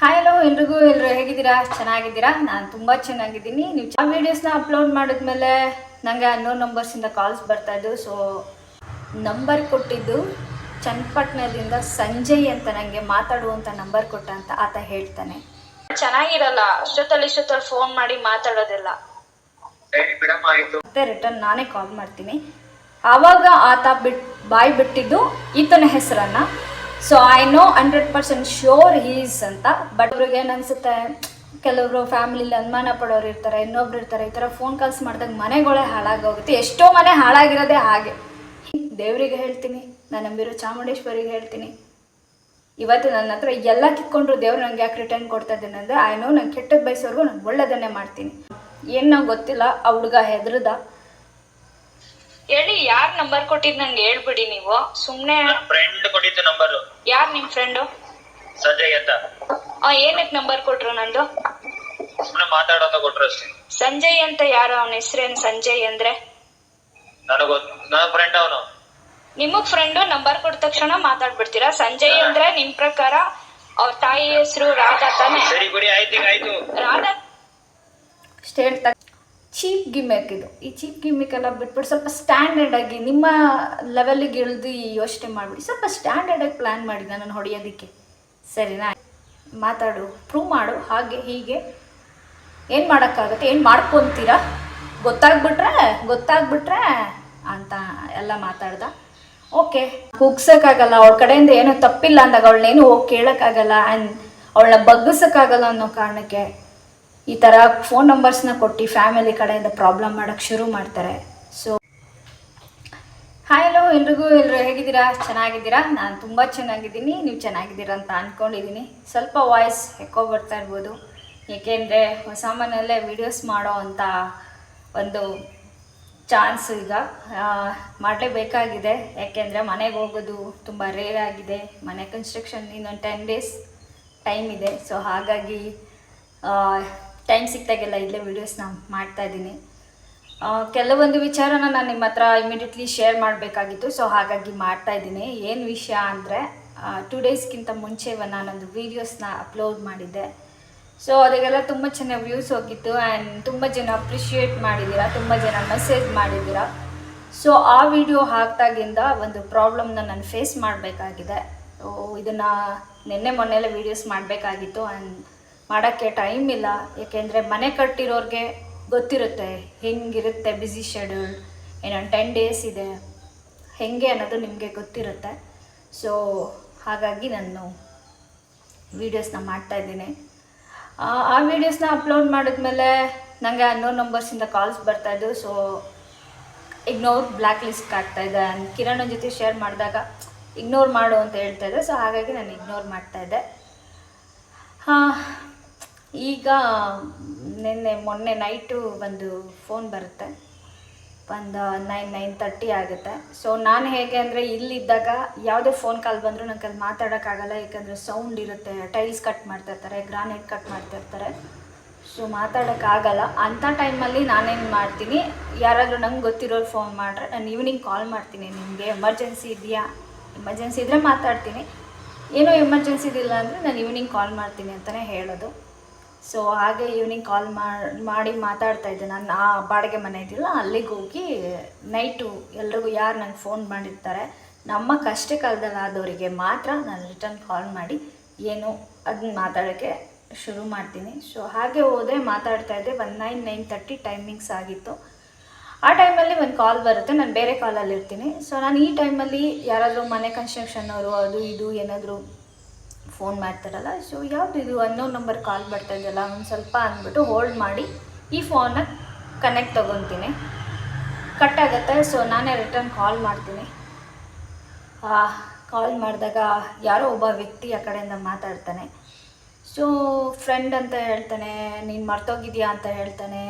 Hi hello ಎಲ್ರಿಗೂ ಎಲ್ಲರೂ ಹೇಗಿದ್ದೀರಾ? ಚೆನ್ನಾಗಿದ್ದೀರಾ? ನಾನು ತುಂಬ ಚೆನ್ನಾಗಿದ್ದೀನಿ. ನೀವು ಆ ವೀಡಿಯೋಸ್ನ ಅಪ್ಲೋಡ್ ಮಾಡಿದ್ಮೇಲೆ ನನಗೆ ಅನ್ನೋ ನಂಬರ್ಸಿಂದ ಕಾಲ್ಸ್ ಬರ್ತಾ ಇದ್ದು ಸೊ ನಂಬರ್ ಕೊಟ್ಟಿದ್ದು ಚನ್ನಪಟ್ಟಣದಿಂದ ಸಂಜಯ್ ಅಂತ ನನಗೆ ಮಾತಾಡುವಂಥ ನಂಬರ್ ಕೊಟ್ಟ ಅಂತ ಆತ ಹೇಳ್ತಾನೆ. ಚೆನ್ನಾಗಿರಲ್ಲ ಅಷ್ಟೊತ್ತಲ್ಲಿ ಇಷ್ಟೊತ್ತಲ್ಲಿ ಫೋನ್ ಮಾಡಿ ಮಾತಾಡೋದಿಲ್ಲ. ಸರಿ ಬಿಡಮ್ಮ ಆಯ್ತು. ಮತ್ತೆ ರಿಟರ್ನ್ ನಾನೇ ಕಾಲ್ ಮಾಡ್ತೀನಿ. ಆವಾಗ ಆತ ಬಿಟ್ ಬಾಯ್ ಬಿಟ್ಟಿದ್ದು ಈತನ ಹೆಸರನ್ನ. So I know hundred percent sure is ಅಂತ. ಬಟ್ ಅವ್ರಿಗೆ ಏನು ಅನ್ಸುತ್ತೆ? ಕೆಲವರು ಫ್ಯಾಮಿಲಿಲಿ ಅನುಮಾನ ಪಡೋರು ಇರ್ತಾರೆ, ಇನ್ನೊಬ್ರು ಇರ್ತಾರೆ, ಈ ಥರ ಫೋನ್ ಕಾಲ್ಸ್ ಮಾಡಿದಾಗ ಮನೆಗಳೇ ಹಾಳಾಗೋಗುತ್ತೆ. ಎಷ್ಟೋ ಮನೆ ಹಾಳಾಗಿರೋದೇ ಹಾಗೆ. ದೇವರಿಗೆ ಹೇಳ್ತೀನಿ, ನಾನು ನಂಬಿರೋ ಚಾಮುಂಡೇಶ್ವರಿಗೆ ಹೇಳ್ತೀನಿ. ಇವತ್ತು ನನ್ನ ಹತ್ರ ಎಲ್ಲ ಕಿತ್ಕೊಂಡ್ರು ದೇವ್ರು ನಂಗೆ ಯಾಕೆ ರಿಟರ್ನ್ ಕೊಡ್ತಾ ಇದ್ದೀನಿ ಅಂದರೆ ಐ ನೋ ನಂಗೆ ಕೆಟ್ಟದ್ದು ಬಯಸೋರ್ಗು ನಾನು ಒಳ್ಳೇದನ್ನೇ ಮಾಡ್ತೀನಿ. ಏನು ನಂಗೆ ಗೊತ್ತಿಲ್ಲ, ಆ ಹುಡುಗ ಹೆದ್ರದ. ಹೇಳಿ ಯಾರ್ ನಂಬರ್ ಕೊಟ್ಟಿದ್ ನಂಗೆ ಹೇಳ್ಬಿಡಿ ನೀವು. ಸುಮ್ನೆ ಫ್ರೆಂಡ್ ಕೊಟ್ಟಿದ್ದು ನಂಬರ್ ಯಾರ್ ನಿಮ್ ಫ್ರೆಂಡು ಸಂಜಯ್ ಅಂತ. ಏನಕ್ ನಂಬರ್ ಕೊಟ್ರು ನಂದು? ಮಾತಾಡೋಂತ ಕೊಟ್ರು ಅಷ್ಟೇ. ಸಂಜಯ್ ಅಂತ ಯಾರು? ಅವನ ಹೆಸರೇನ್ ಸಂಜಯ್ ಅಂದ್ರೆ? ನನಗ ನನ್ನ ಫ್ರೆಂಡ್ ಅವನು. ನಿಮಗ್ ಫ್ರೆಂಡು ನಂಬರ್ ಕೊಟ್ಟ ತಕ್ಷಣ ಮಾತಾಡ್ಬಿಡ್ತೀರಾ? ಸಂಜಯ್ ಅಂದ್ರೆ ನಿಮ್ ಪ್ರಕಾರ ಅವ್ರ ತಾಯಿ ಹೆಸರು ರಾಧಾ ತಾನೆ? ಸರಿ ಬಿಡಿ ಆಯ್ತು ಈಗ ಆಯ್ತು. ರಾಧಾ ಸ್ಟೇಟ್ ಹೇಳ್ತಾ ಚೀಪ್ ಗಿಮ್ಮಿಕ್ ಇದು. ಈ ಚೀಪ್ ಗಿಮ್ಮಿಕ್ ಎಲ್ಲ ಬಿಟ್ಬಿಟ್ಟು ಸ್ವಲ್ಪ ಸ್ಟ್ಯಾಂಡರ್ಡ್ ಆಗಿ ನಿಮ್ಮ ಲೆವೆಲಿಗೆ ಇಳಿದು ಈ ಯೋಚನೆ ಮಾಡಿಬಿಡಿ. ಸ್ವಲ್ಪ ಸ್ಟ್ಯಾಂಡರ್ಡ್ ಆಗಿ ಪ್ಲ್ಯಾನ್ ಮಾಡಿ ನಾನು ಹೊಡೆಯೋದಕ್ಕೆ. ಸರಿನಾ? ಮಾತಾಡು ಪ್ರೂವ್ ಮಾಡು, ಹಾಗೆ, ಹೀಗೆ. ಏನು ಮಾಡೋಕ್ಕಾಗುತ್ತೆ? ಏನು ಮಾಡ್ಕೊತೀರಾ? ಗೊತ್ತಾಗ್ಬಿಟ್ರೆ ಗೊತ್ತಾಗ್ಬಿಟ್ರೆ ಅಂತ ಎಲ್ಲ ಮಾತಾಡ್ದ. ಓಕೆ ಕುಗ್ಸೋಕ್ಕಾಗಲ್ಲ ಅವ್ರ ಕಡೆಯಿಂದ ಏನೋ ತಪ್ಪಿಲ್ಲ ಅಂದಾಗ ಅವಳನ್ನೇನು ಹೋಗಿ ಕೇಳೋಕ್ಕಾಗಲ್ಲ ಆ್ಯಂಡ್ ಅವಳನ್ನ ಬಗ್ಗಿಸೋಕ್ಕಾಗಲ್ಲ ಅನ್ನೋ ಕಾರಣಕ್ಕೆ ಈ ಥರ ಫೋನ್ ನಂಬರ್ಸ್ನ ಕೊಟ್ಟು ಫ್ಯಾಮಿಲಿ ಕಡೆಯಿಂದ ಪ್ರಾಬ್ಲಮ್ ಮಾಡೋಕ್ಕೆ ಶುರು ಮಾಡ್ತಾರೆ. ಸೊ ಹಾಯ್ ಹಲೋ ಎಲ್ರಿಗೂ ಎಲ್ಲರೂ ಹೇಗಿದ್ದೀರಾ? ಚೆನ್ನಾಗಿದ್ದೀರಾ? ನಾನು ತುಂಬ ಚೆನ್ನಾಗಿದ್ದೀನಿ. ನೀವು ಚೆನ್ನಾಗಿದ್ದೀರಾ ಅಂತ ಅಂದ್ಕೊಂಡಿದ್ದೀನಿ ಸ್ವಲ್ಪ ವಾಯ್ಸ್ ಎಕ್ಕೋ ಬರ್ತಾ ಇರ್ಬೋದು. ಏಕೆಂದರೆ ಹೊಸ ಮನೆಯಲ್ಲೇ ವೀಡಿಯೋಸ್ ಮಾಡೋ ಅಂಥ ಒಂದು ಚಾನ್ಸ್ ಈಗ ಮಾಡಲೇಬೇಕಾಗಿದೆ. ಯಾಕೆಂದರೆ ಮನೆಗೆ ಹೋಗೋದು ತುಂಬ ರೇರ್ ಆಗಿದೆ. ಮನೆ ಕನ್ಸ್ಟ್ರಕ್ಷನ್ ಇನ್ನೊಂದು ಟೆನ್ ಡೇಸ್ ಟೈಮ್ ಇದೆ. ಸೊ ಹಾಗಾಗಿ ಟೈಮ್ ಸಿಕ್ತಾಗೆಲ್ಲ ಇಲ್ಲೇ ವೀಡಿಯೋಸ್ನ ಮಾಡ್ತಾ ಇದ್ದೀನಿ. ಕೆಲವೊಂದು ವಿಚಾರನ ನಾನು ನಿಮ್ಮ ಹತ್ರ ಇಮಿಡಿಯೇಟ್ಲಿ ಶೇರ್ ಮಾಡಬೇಕಾಗಿತ್ತು ಸೊ ಹಾಗಾಗಿ ಮಾಡ್ತಾ ಇದ್ದೀನಿ. ಏನು ವಿಷಯ ಅಂದರೆ ಟೂ ಡೇಸ್ಗಿಂತ ಮುಂಚೆ ನಾನೊಂದು ವೀಡಿಯೋಸ್ನ ಅಪ್ಲೋಡ್ ಮಾಡಿದ್ದೆ. ಸೊ ಅದಕ್ಕೆಲ್ಲ ತುಂಬ ಚೆನ್ನಾಗಿ ವ್ಯೂಸ್ ಹೋಗಿತ್ತು ಆ್ಯಂಡ್ ತುಂಬ ಜನ ಅಪ್ರಿಷಿಯೇಟ್ ಮಾಡಿದ್ದೀರಾ ತುಂಬ ಜನ ಮೆಸೇಜ್ ಮಾಡಿದ್ದೀರಾ ಸೊ ಆ ವಿಡಿಯೋ ಹಾಕ್ದಾಗಿಂದ ಒಂದು ಪ್ರಾಬ್ಲಮ್ನ ನಾನು ಫೇಸ್ ಮಾಡಬೇಕಾಗಿದೆ. ಇದನ್ನು ನಿನ್ನೆ ಮೊನ್ನೆಲ್ಲ ವೀಡಿಯೋಸ್ ಮಾಡಬೇಕಾಗಿತ್ತು ಆ್ಯಂಡ್ ಮಾಡೋಕ್ಕೆ ಟೈಮ್ ಇಲ್ಲ. ಏಕೆಂದರೆ ಮನೆ ಕಟ್ಟಿರೋರಿಗೆ ಗೊತ್ತಿರುತ್ತೆ, ಹೆಂಗಿರುತ್ತೆ ಬ್ಯುಸಿ ಶೆಡ್ಯೂಲ್ ಏನೊಂದು ಟೆನ್ ಡೇಸ್ ಇದೆ, ಹೆಂಗೆ ಅನ್ನೋದು ನಿಮಗೆ ಗೊತ್ತಿರುತ್ತೆ. ಸೊ ಹಾಗಾಗಿ ನಾನು ವೀಡಿಯೋಸ್ನ ಮಾಡ್ತಾಯಿದ್ದೀನಿ ಆ ವೀಡಿಯೋಸ್ನ ಅಪ್ಲೋಡ್ ಮಾಡಿದ್ಮೇಲೆ ನನಗೆ ಅನ್ನೋ ನಂಬರ್ಸಿಂದ ಕಾಲ್ಸ್ ಬರ್ತಾಯಿದ್ದು ಸೊ ಇಗ್ನೋರ್ ಬ್ಲ್ಯಾಕ್ ಲಿಸ್ಟ್ ಆಗ್ತಾಯಿದೆ ಕಿರಣ್ ಜೊತೆ ಶೇರ್ ಮಾಡಿದಾಗ ಇಗ್ನೋರ್ ಮಾಡು ಅಂತ ಹೇಳ್ತಾ ಇದ್ದೆ. ಸೊ ಹಾಗಾಗಿ ನಾನು ಇಗ್ನೋರ್ ಮಾಡ್ತಾಯಿದ್ದೆ ಹಾಂ ಈಗ ನಿನ್ನೆ ಮೊನ್ನೆ ನೈಟು ಒಂದು ಫೋನ್ ಬರುತ್ತೆ. ಒಂದು ನೈನ್ ನೈನ್ ತರ್ಟಿ ಆಗುತ್ತೆ. ಸೊ ನಾನು ಹೇಗೆ ಅಂದರೆ ಇಲ್ಲಿದ್ದಾಗ ಯಾವುದೇ ಫೋನ್ ಕಾಲ್ ಬಂದರೂ ನನಗೆ ಅಲ್ಲಿ ಮಾತಾಡೋಕ್ಕಾಗಲ್ಲ. ಯಾಕಂದರೆ ಸೌಂಡ್ ಇರುತ್ತೆ ಟೈಲ್ಸ್ ಕಟ್ ಮಾಡ್ತಾ ಇರ್ತಾರೆ ಗ್ರಾನೈಟ್ ಕಟ್ ಮಾಡ್ತಾ ಇರ್ತಾರೆ. ಸೊ ಮಾತಾಡೋಕ್ಕಾಗಲ್ಲ. ಅಂಥ ಟೈಮಲ್ಲಿ ನಾನೇನು ಮಾಡ್ತೀನಿ, ಯಾರಾದರೂ ನಂಗೆ ಗೊತ್ತಿರೋರು ಫೋನ್ ಮಾಡ್ರೆ, ನಾನು ಈವ್ನಿಂಗ್ ಕಾಲ್ ಮಾಡ್ತೀನಿ. ನಿಮಗೆ ಎಮರ್ಜೆನ್ಸಿ ಇದೆಯಾ? ಎಮರ್ಜೆನ್ಸಿ ಇದ್ದರೆ ಮಾತಾಡ್ತೀನಿ. ಏನೋ ಎಮರ್ಜೆನ್ಸಿ ಇದಿಲ್ಲ ಅಂದರೆ ನಾನು ಈವ್ನಿಂಗ್ ಕಾಲ್ ಮಾಡ್ತೀನಿ ಅಂತಲೇ ಹೇಳೋದು. ಸೊ ಹಾಗೆ ಈವ್ನಿಂಗ್ ಕಾಲ್ ಮಾಡಿ ಮಾತಾಡ್ತಾ ಇದ್ದೆ. ನಾನು ಆ ಬಾಡಿಗೆ ಮನೆ ಇದೆಯಲ್ಲ ಅಲ್ಲಿಗೆ ಹೋಗಿ ನೈಟು ಎಲ್ರಿಗೂ ಯಾರು ನನಗೆ ಫೋನ್ ಮಾಡಿರ್ತಾರೆ, ನಮ್ಮ ಕಷ್ಟ ಕಾಲದಲ್ಲಾದವರಿಗೆ ಮಾತ್ರ ನಾನು ರಿಟರ್ನ್ ಕಾಲ್ ಮಾಡಿ ಏನು ಅದನ್ನ ಮಾತಾಡೋಕ್ಕೆ ಶುರು ಮಾಡ್ತೀನಿ. ಸೊ ಹಾಗೆ ಹೋದರೆ ಮಾತಾಡ್ತಾ ಇದ್ದೆ. ಒಂದು ನೈನ್ ನೈನ್ ತರ್ಟಿ ಟೈಮಿಂಗ್ಸ್ ಆಗಿತ್ತು. ಆ ಟೈಮಲ್ಲಿ ಒಂದು ಕಾಲ್ ಬರುತ್ತೆ. ನಾನು ಬೇರೆ ಕಾಲಲ್ಲಿ ಇರ್ತೀನಿ ಸೊ ನಾನು ಈ ಟೈಮಲ್ಲಿ ಯಾರಾದರೂ ಮನೆ ಕನ್ಸ್ಟ್ರಕ್ಷನ್ನವರು ಅದು ಇದು ಏನಾದರೂ ಫೋನ್ ಮಾಡ್ತಾರಲ್ಲ ಸೊ ಯಾವುದು ಇದು ಅನ್ನೋ ನಂಬರ್ ಕಾಲ್ ಬರ್ತಾ ಇದೆಯಲ್ಲ, ಒಂದು ಸ್ವಲ್ಪ ಅಂದ್ಬಿಟ್ಟು ಹೋಲ್ಡ್ ಮಾಡಿ, ಈ ಫೋನ್ನ ಕನೆಕ್ಟ್ ತೊಗೊತೀನಿ. ಕಟ್ ಆಗುತ್ತೆ ಸೊ ನಾನೇ ರಿಟರ್ನ್ ಕಾಲ್ ಮಾಡ್ತೀನಿ. ಕಾಲ್ ಮಾಡಿದಾಗ ಯಾರೋ ಒಬ್ಬ ವ್ಯಕ್ತಿ ಆ ಕಡೆಯಿಂದ ಮಾತಾಡ್ತಾನೆ. ಸೊ ಫ್ರೆಂಡ್ ಅಂತ ಹೇಳ್ತಾನೆ, ನೀನು ಮರ್ತೋಗಿದ್ಯಾ ಅಂತ ಹೇಳ್ತಾನೆ,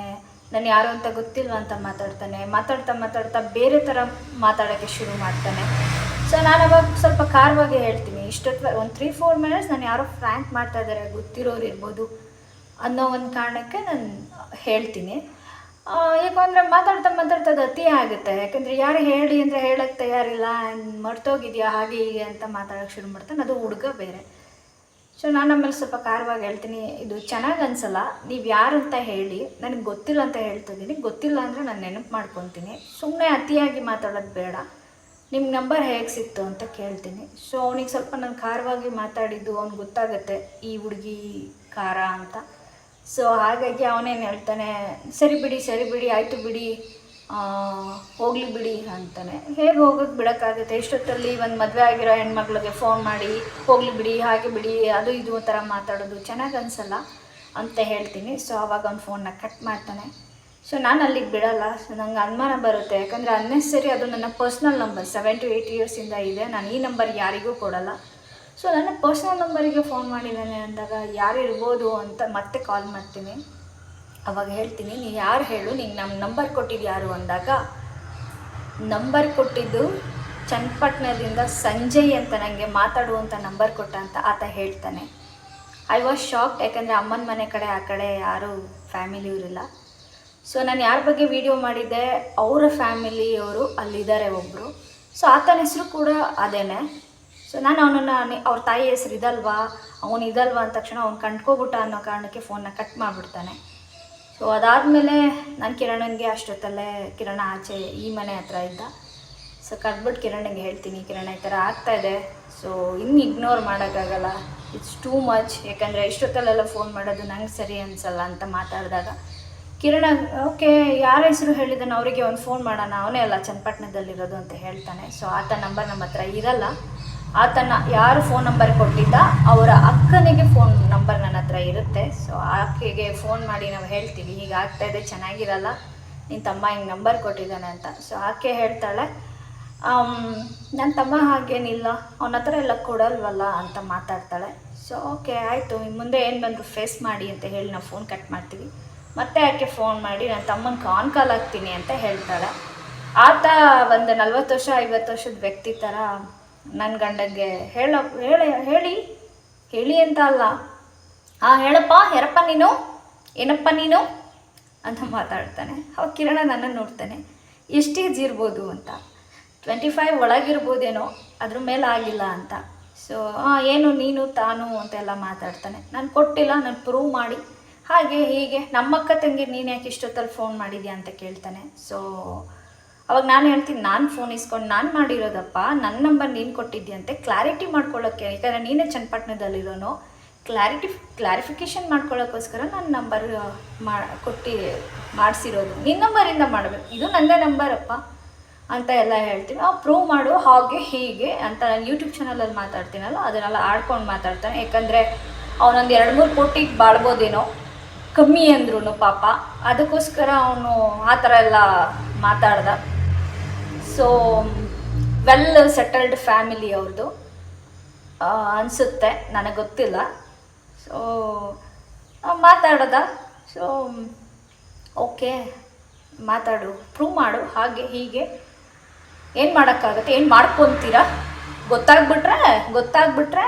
ನಾನು ಯಾರು ಅಂತ ಗೊತ್ತಿಲ್ವ ಅಂತ ಮಾತಾಡ್ತಾನೆ. ಮಾತಾಡ್ತಾ ಮಾತಾಡ್ತಾ ಬೇರೆ ಥರ ಮಾತಾಡೋಕ್ಕೆ ಶುರು ಮಾಡ್ತಾನೆ. ಸೊ ನಾನು ಅವಾಗ ಸ್ವಲ್ಪ ಕಾರವಾಗಿ ಹೇಳ್ತೀನಿ. ಇಷ್ಟೊತ್ತು ಒಂದು ತ್ರೀ ಫೋರ್ ಮಿನಿಟ್ಸ್ ನಾನು ಯಾರೋ ಫ್ರ್ಯಾಂಕ್ ಮಾಡ್ತಾ ಇದ್ದಾರೆ ಗೊತ್ತಿರೋರು ಇರ್ಬೋದು ಅನ್ನೋ ಒಂದು ಕಾರಣಕ್ಕೆ ನಾನು ಹೇಳ್ತೀನಿ. ಯಾಕಂದರೆ ಮಾತಾಡ್ತಾ ಮಾತಾಡ್ತಾ ಅದು ಅತಿ ಆಗುತ್ತೆ. ಯಾಕಂದರೆ ಯಾರು ಹೇಳಿ ಅಂದರೆ ಹೇಳಕ್ಕೆ ತಯಾರಿಲ್ಲ, ಮರ್ತೋಗಿದೆಯಾ, ಹಾಗೆ ಹೀಗೆ ಅಂತ ಮಾತಾಡೋಕ್ಕೆ ಶುರು ಮಾಡ್ತಾನೆ ಅದು ಹುಡುಗ ಬೇರೆ. ಸೊ ನಾನು ಆಮೇಲೆ ಸ್ವಲ್ಪ ಖಾರವಾಗಿ ಹೇಳ್ತೀನಿ. ಇದು ಚೆನ್ನಾಗಿ ಅನ್ಸಲ್ಲ. ನೀವು ಯಾರು ಅಂತ ಹೇಳಿ, ನನಗೆ ಗೊತ್ತಿಲ್ಲ ಅಂತ ಹೇಳ್ತಿದ್ದೀನಿ ಗೊತ್ತಿಲ್ಲ ಅಂದರೆ ನಾನು ನೆನಪು ಮಾಡ್ಕೊತೀನಿ. ಸುಮ್ಮನೆ ಅತಿಯಾಗಿ ಮಾತಾಡೋದು ಬೇಡ. ನಿಮ್ಮ ನಂಬರ್ ಹೇಗೆ ಸಿಕ್ತು ಅಂತ ಕೇಳ್ತೀನಿ. ಸೊ ಅವನಿಗೆ ಸ್ವಲ್ಪ ನಾನು ಖಾರವಾಗಿ ಮಾತಾಡಿದ್ದು ಅವ್ನು ಗೊತ್ತಾಗುತ್ತೆ, ಈ ಹುಡುಗಿ ಖಾರ ಅಂತ. ಸೊ ಹಾಗಾಗಿ ಅವನೇನು ಹೇಳ್ತಾನೆ, ಸರಿ ಬಿಡಿ ಸರಿ ಬಿಡಿ, ಆಯಿತು ಬಿಡಿ ಹೋಗ್ಲಿ ಬಿಡಿ ಅಂತಾನೆ. ಹೇಗೆ ಹೋಗೋಕ್ಕೆ ಬಿಡೋಕ್ಕಾಗುತ್ತೆ? ಇಷ್ಟೊತ್ತಲ್ಲಿ ಒಂದು ಮದುವೆ ಆಗಿರೋ ಹೆಣ್ಮಕ್ಳಿಗೆ ಫೋನ್ ಮಾಡಿ, ಹೋಗ್ಲಿ ಬಿಡಿ, ಹಾಗೆ ಬಿಡಿ, ಅದು ಇದು ಥರ ಮಾತಾಡೋದು ಚೆನ್ನಾಗಿ ಅನಿಸಲ್ಲ ಅಂತ ಹೇಳ್ತೀನಿ. ಸೊ ಆವಾಗ ಅವ್ನು ಫೋನ್ನ ಕಟ್ ಮಾಡ್ತಾನೆ. ಸೊ ನಾನು ಅಲ್ಲಿಗೆ ಬಿಡೋಲ್ಲ. ಸೊ ನಂಗೆ ಅನುಮಾನ ಬರುತ್ತೆ. ಯಾಕಂದರೆ ಅನ್ನೆಸರಿ ಅದು ನನ್ನ personal number seven two eight ಇಯರ್ಸಿಂದ ಇದೆ ನಾನು ಈ ನಂಬರ್ ಯಾರಿಗೂ ಕೊಡಲ್ಲ. ಸೊ ನನ್ನ ಪರ್ಸ್ನಲ್ ನಂಬರಿಗೆ ಫೋನ್ ಮಾಡಿದ್ದಾನೆ ಅಂದಾಗ ಯಾರು ಇರ್ಬೋದು ಅಂತ ಮತ್ತೆ ಕಾಲ್ ಮಾಡ್ತೀನಿ. ಅವಾಗ ಹೇಳ್ತೀನಿ, ನೀ ಯಾರು ಹೇಳು, ನೀನು ನಮ್ಮ ನಂಬರ್ ಕೊಟ್ಟಿದ್ದು ಯಾರು ಅಂದಾಗ ನಂಬರ್ ಕೊಟ್ಟಿದ್ದು ಚನ್ನಪಟ್ಟಣದಿಂದ ಸಂಜಯ್ ಅಂತ ನನಗೆ ಮಾತಾಡುವಂಥ ನಂಬರ್ ಕೊಟ್ಟ ಅಂತ ಆತ ಹೇಳ್ತಾನೆ. ಐ ವಾಸ್ ಶಾಕ್ಡ್ ಯಾಕಂದರೆ ಅಮ್ಮನ ಮನೆ ಕಡೆ ಆ ಕಡೆ ಯಾರೂ ಫ್ಯಾಮಿಲಿ ಇರಲಿಲ್ಲ ಸೊ ನಾನು ಯಾರ ಬಗ್ಗೆ ವಿಡಿಯೋ ಮಾಡಿದ್ದೆ, ಅವರ ಫ್ಯಾಮಿಲಿಯವರು ಅಲ್ಲಿದ್ದಾರೆ ಒಬ್ಬರು ಸೊ ಆತನ ಹೆಸರು ಕೂಡ ಅದೇನೆ. ಸೊ ನಾನು ಅವನನ್ನು ಅವ್ರ ತಾಯಿ ಹೆಸರು ಇದಲ್ವಾ, ಅವನು ಇದಲ್ವಾ ಅಂದ ತಕ್ಷಣ ಅವ್ನು ಕಂಡ್ಕೋಬಿಟ್ಟ ಅನ್ನೋ ಕಾರಣಕ್ಕೆ ಫೋನ್ನ ಕಟ್ ಮಾಡಿಬಿಡ್ತಾನೆ. ಸೊ ಅದಾದಮೇಲೆ ನಾನು ಕಿರಣನಿಗೆ ಅಷ್ಟೊತ್ತಲ್ಲೇ ಕಿರಣ ಆಚೆ ಈ ಮನೆ ಹತ್ರ ಇದ್ದ. ಸೊ ಕಟ್ಬಿಟ್ಟು ಕಿರಣಿಗೆ ಹೇಳ್ತೀನಿ, ಕಿರಣ, ಈ ಥರ ಆಗ್ತಾಯಿದೆ ಸೊ ಇನ್ನು ಇಗ್ನೋರ್ ಮಾಡೋಕ್ಕಾಗಲ್ಲ. ಇಟ್ಸ್ ಟೂ ಮಚ್ ಯಾಕಂದರೆ ಇಷ್ಟೊತ್ತಲ್ಲೆಲ್ಲ ಫೋನ್ ಮಾಡೋದು ನಂಗೆ ಸರಿ ಅನಿಸಲ್ಲ ಅಂತ ಮಾತಾಡಿದಾಗ ಕಿರಣ ಓಕೆ ಯಾರ ಹೆಸರು ಹೇಳಿದ್ದಾನೆ ಅವರಿಗೆ ಒಂದು ಫೋನ್ ಮಾಡೋಣ. ಅವನೇ ಅಲ್ಲ, ಚನ್ನಪಟ್ಟಣದಲ್ಲಿರೋದು ಅಂತ ಹೇಳ್ತಾನೆ. ಸೊ ಆತ ನಂಬರ್ ನಮ್ಮ ಹತ್ರ ಇರಲ್ಲ. ಆತನ ಯಾರು ಫೋನ್ ನಂಬರ್ ಕೊಟ್ಟಿದ್ದ, ಅವರ ಅಕ್ಕನಿಗೆ ಫೋನ್ ನಂಬರ್ ನನ್ನ ಹತ್ರ ಇರುತ್ತೆ. ಸೊ ಆಕೆಗೆ ಫೋನ್ ಮಾಡಿ ನಾವು ಹೇಳ್ತೀವಿ. ಹೀಗೆ ಇದೆ, ಚೆನ್ನಾಗಿರಲ್ಲ. ನಿನ್ನ ತಮ್ಮ ಹಿಂಗೆ ನಂಬರ್ ಕೊಟ್ಟಿದ್ದಾನೆ ಅಂತ. ಸೊ ಆಕೆ ಹೇಳ್ತಾಳೆ ನನ್ನ ತಮ್ಮ ಹಾಗೇನಿಲ್ಲ. ಅವನ ಹತ್ರ ಎಲ್ಲ ಕೊಡಲ್ವಲ್ಲ? ಅಂತ ಮಾತಾಡ್ತಾಳೆ. ಸೊ ಓಕೆ ಆಯಿತು. ಮುಂದೆ ಏನು ಬಂದರೂ ಫೇಸ್ ಮಾಡಿ ಅಂತ ಹೇಳಿ ನಾವು ಫೋನ್ ಕಟ್ ಮಾಡ್ತೀವಿ. ಮತ್ತೆ ಆಕೆ ಫೋನ್ ಮಾಡಿ? ನನ್ನ ತಮ್ಮನ ಕಾನ್ ಕಾಲ್ ಆಗ್ತೀನಿ ಅಂತ ಹೇಳ್ತಾಳೆ. ಆತ ಒಂದು ನಲ್ವತ್ತು ವರ್ಷ, ಐವತ್ತು ವರ್ಷದ ವ್ಯಕ್ತಿ ಥರ ನನ್ನ ಗಂಡಗೆ ಹೇಳ ಹೇಳ, ಹೇಳಿ ಹೇಳಿ ಅಂತ ಅಲ್ಲ. ಹಾಂ ಹೇಳಪ್ಪ, ಹೆರಪ್ಪ ನೀನು? ಏನಪ್ಪ ನೀನು? ಅಂತ ಮಾತಾಡ್ತಾನೆ. ಅವ ಕಿರಣ ನನ್ನನ್ನು ನೋಡ್ತಾನೆ. ಎಷ್ಟು ಏಜ್ ಇರ್ಬೋದು ಅಂತ. ಟ್ವೆಂಟಿ ಫೈವ್ ಒಳಗಿರ್ಬೋದೇನೋ, ಅದ್ರ ಮೇಲೆ ಆಗಿಲ್ಲ ಅಂತ. ಸೊ ಏನು ನೀನು, ತಾನು ಅಂತೆಲ್ಲ ಮಾತಾಡ್ತಾನೆ. ನಾನು ಕೊಟ್ಟಿಲ್ಲ, ನಾನು ಪ್ರೂವ್ ಮಾಡಿ. ಹಾಗೆ ಹೀಗೆ. ನಮ್ಮಕ್ಕ ತಂಗಿ ನೀನು ಯಾಕೆ ಇಷ್ಟೊತ್ತಲ್ಲಿ ಫೋನ್ ಮಾಡಿದ್ಯಾ ಅಂತ ಕೇಳ್ತಾನೆ. ಸೊ ಅವಾಗ ನಾನು ಹೇಳ್ತೀನಿ, ನಾನು ಫೋನ್ ಇಸ್ಕೊಂಡು ನಾನು ಮಾಡಿರೋದಪ್ಪ ನನ್ನ ನಂಬರ್ ನೀನು ಕೊಟ್ಟಿದ್ಯಂತೆ ಕ್ಲಾರಿಟಿ ಮಾಡ್ಕೊಳ್ಳೋಕ್ಕೆ ಯಾಕಂದರೆ ನೀನೇ ಚನ್ನಪಟ್ಟಣದಲ್ಲಿರೋನು ಕ್ಲಾರಿಟಿ ಕ್ಲಾರಿಫಿಕೇಷನ್ ಮಾಡ್ಕೊಳ್ಳೋಕ್ಕೋಸ್ಕರ ನನ್ನ ನಂಬರ್ ಮಾ, ಕೊಟ್ಟಿ, ಮಾಡಿಸಿರೋದು. ನಿನ್ನ ನಂಬರಿಂದ ಮಾಡಬೇಕು. ಇದು ನನ್ನದೇ ನಂಬರಪ್ಪ ಅಂತ ಎಲ್ಲ ಹೇಳ್ತೀನಿ. ಆ ಪ್ರೂವ್ ಮಾಡು, ಹಾಗೆ, ಹೀಗೆ ಅಂತ ನಾನು ಯೂಟ್ಯೂಬ್ ಚಾನಲಲ್ಲಿ ಮಾತಾಡ್ತೀನಲ್ಲ, ಅದನ್ನೆಲ್ಲ ಆಡ್ಕೊಂಡು ಮಾತಾಡ್ತಾನೆ. ಯಾಕಂದರೆ ಅವನೊಂದು ಎರಡು ಮೂರು ಕೋಟಿಗೆ ಬಾಳ್ಬೋದೇನೋ. ಕಮ್ಮಿ ಅಂದ್ರು ಪಾಪ. ಅದಕ್ಕೋಸ್ಕರ ಅವನು ಆ ಥರ ಎಲ್ಲ ಮಾತಾಡ್ದ. ಸೊ ವೆಲ್ ಸೆಟಲ್ಡ್ ಫ್ಯಾಮಿಲಿ ಅವ್ರದ್ದು ಅನಿಸುತ್ತೆ, ನನಗೆ ಗೊತ್ತಿಲ್ಲ. ಸೊ ಮಾತಾಡ್ದ. ಸೊ ಓಕೆ ಮಾತಾಡು ಪ್ರೂವ್ ಮಾಡು, ಹಾಗೆ, ಹೀಗೆ. ಏನು ಮಾಡೋಕ್ಕಾಗತ್ತೆ, ಏನು ಮಾಡ್ಕೊತೀರಾ? ಗೊತ್ತಾಗ್ಬಿಟ್ರೆ ಗೊತ್ತಾಗ್ಬಿಟ್ರೆ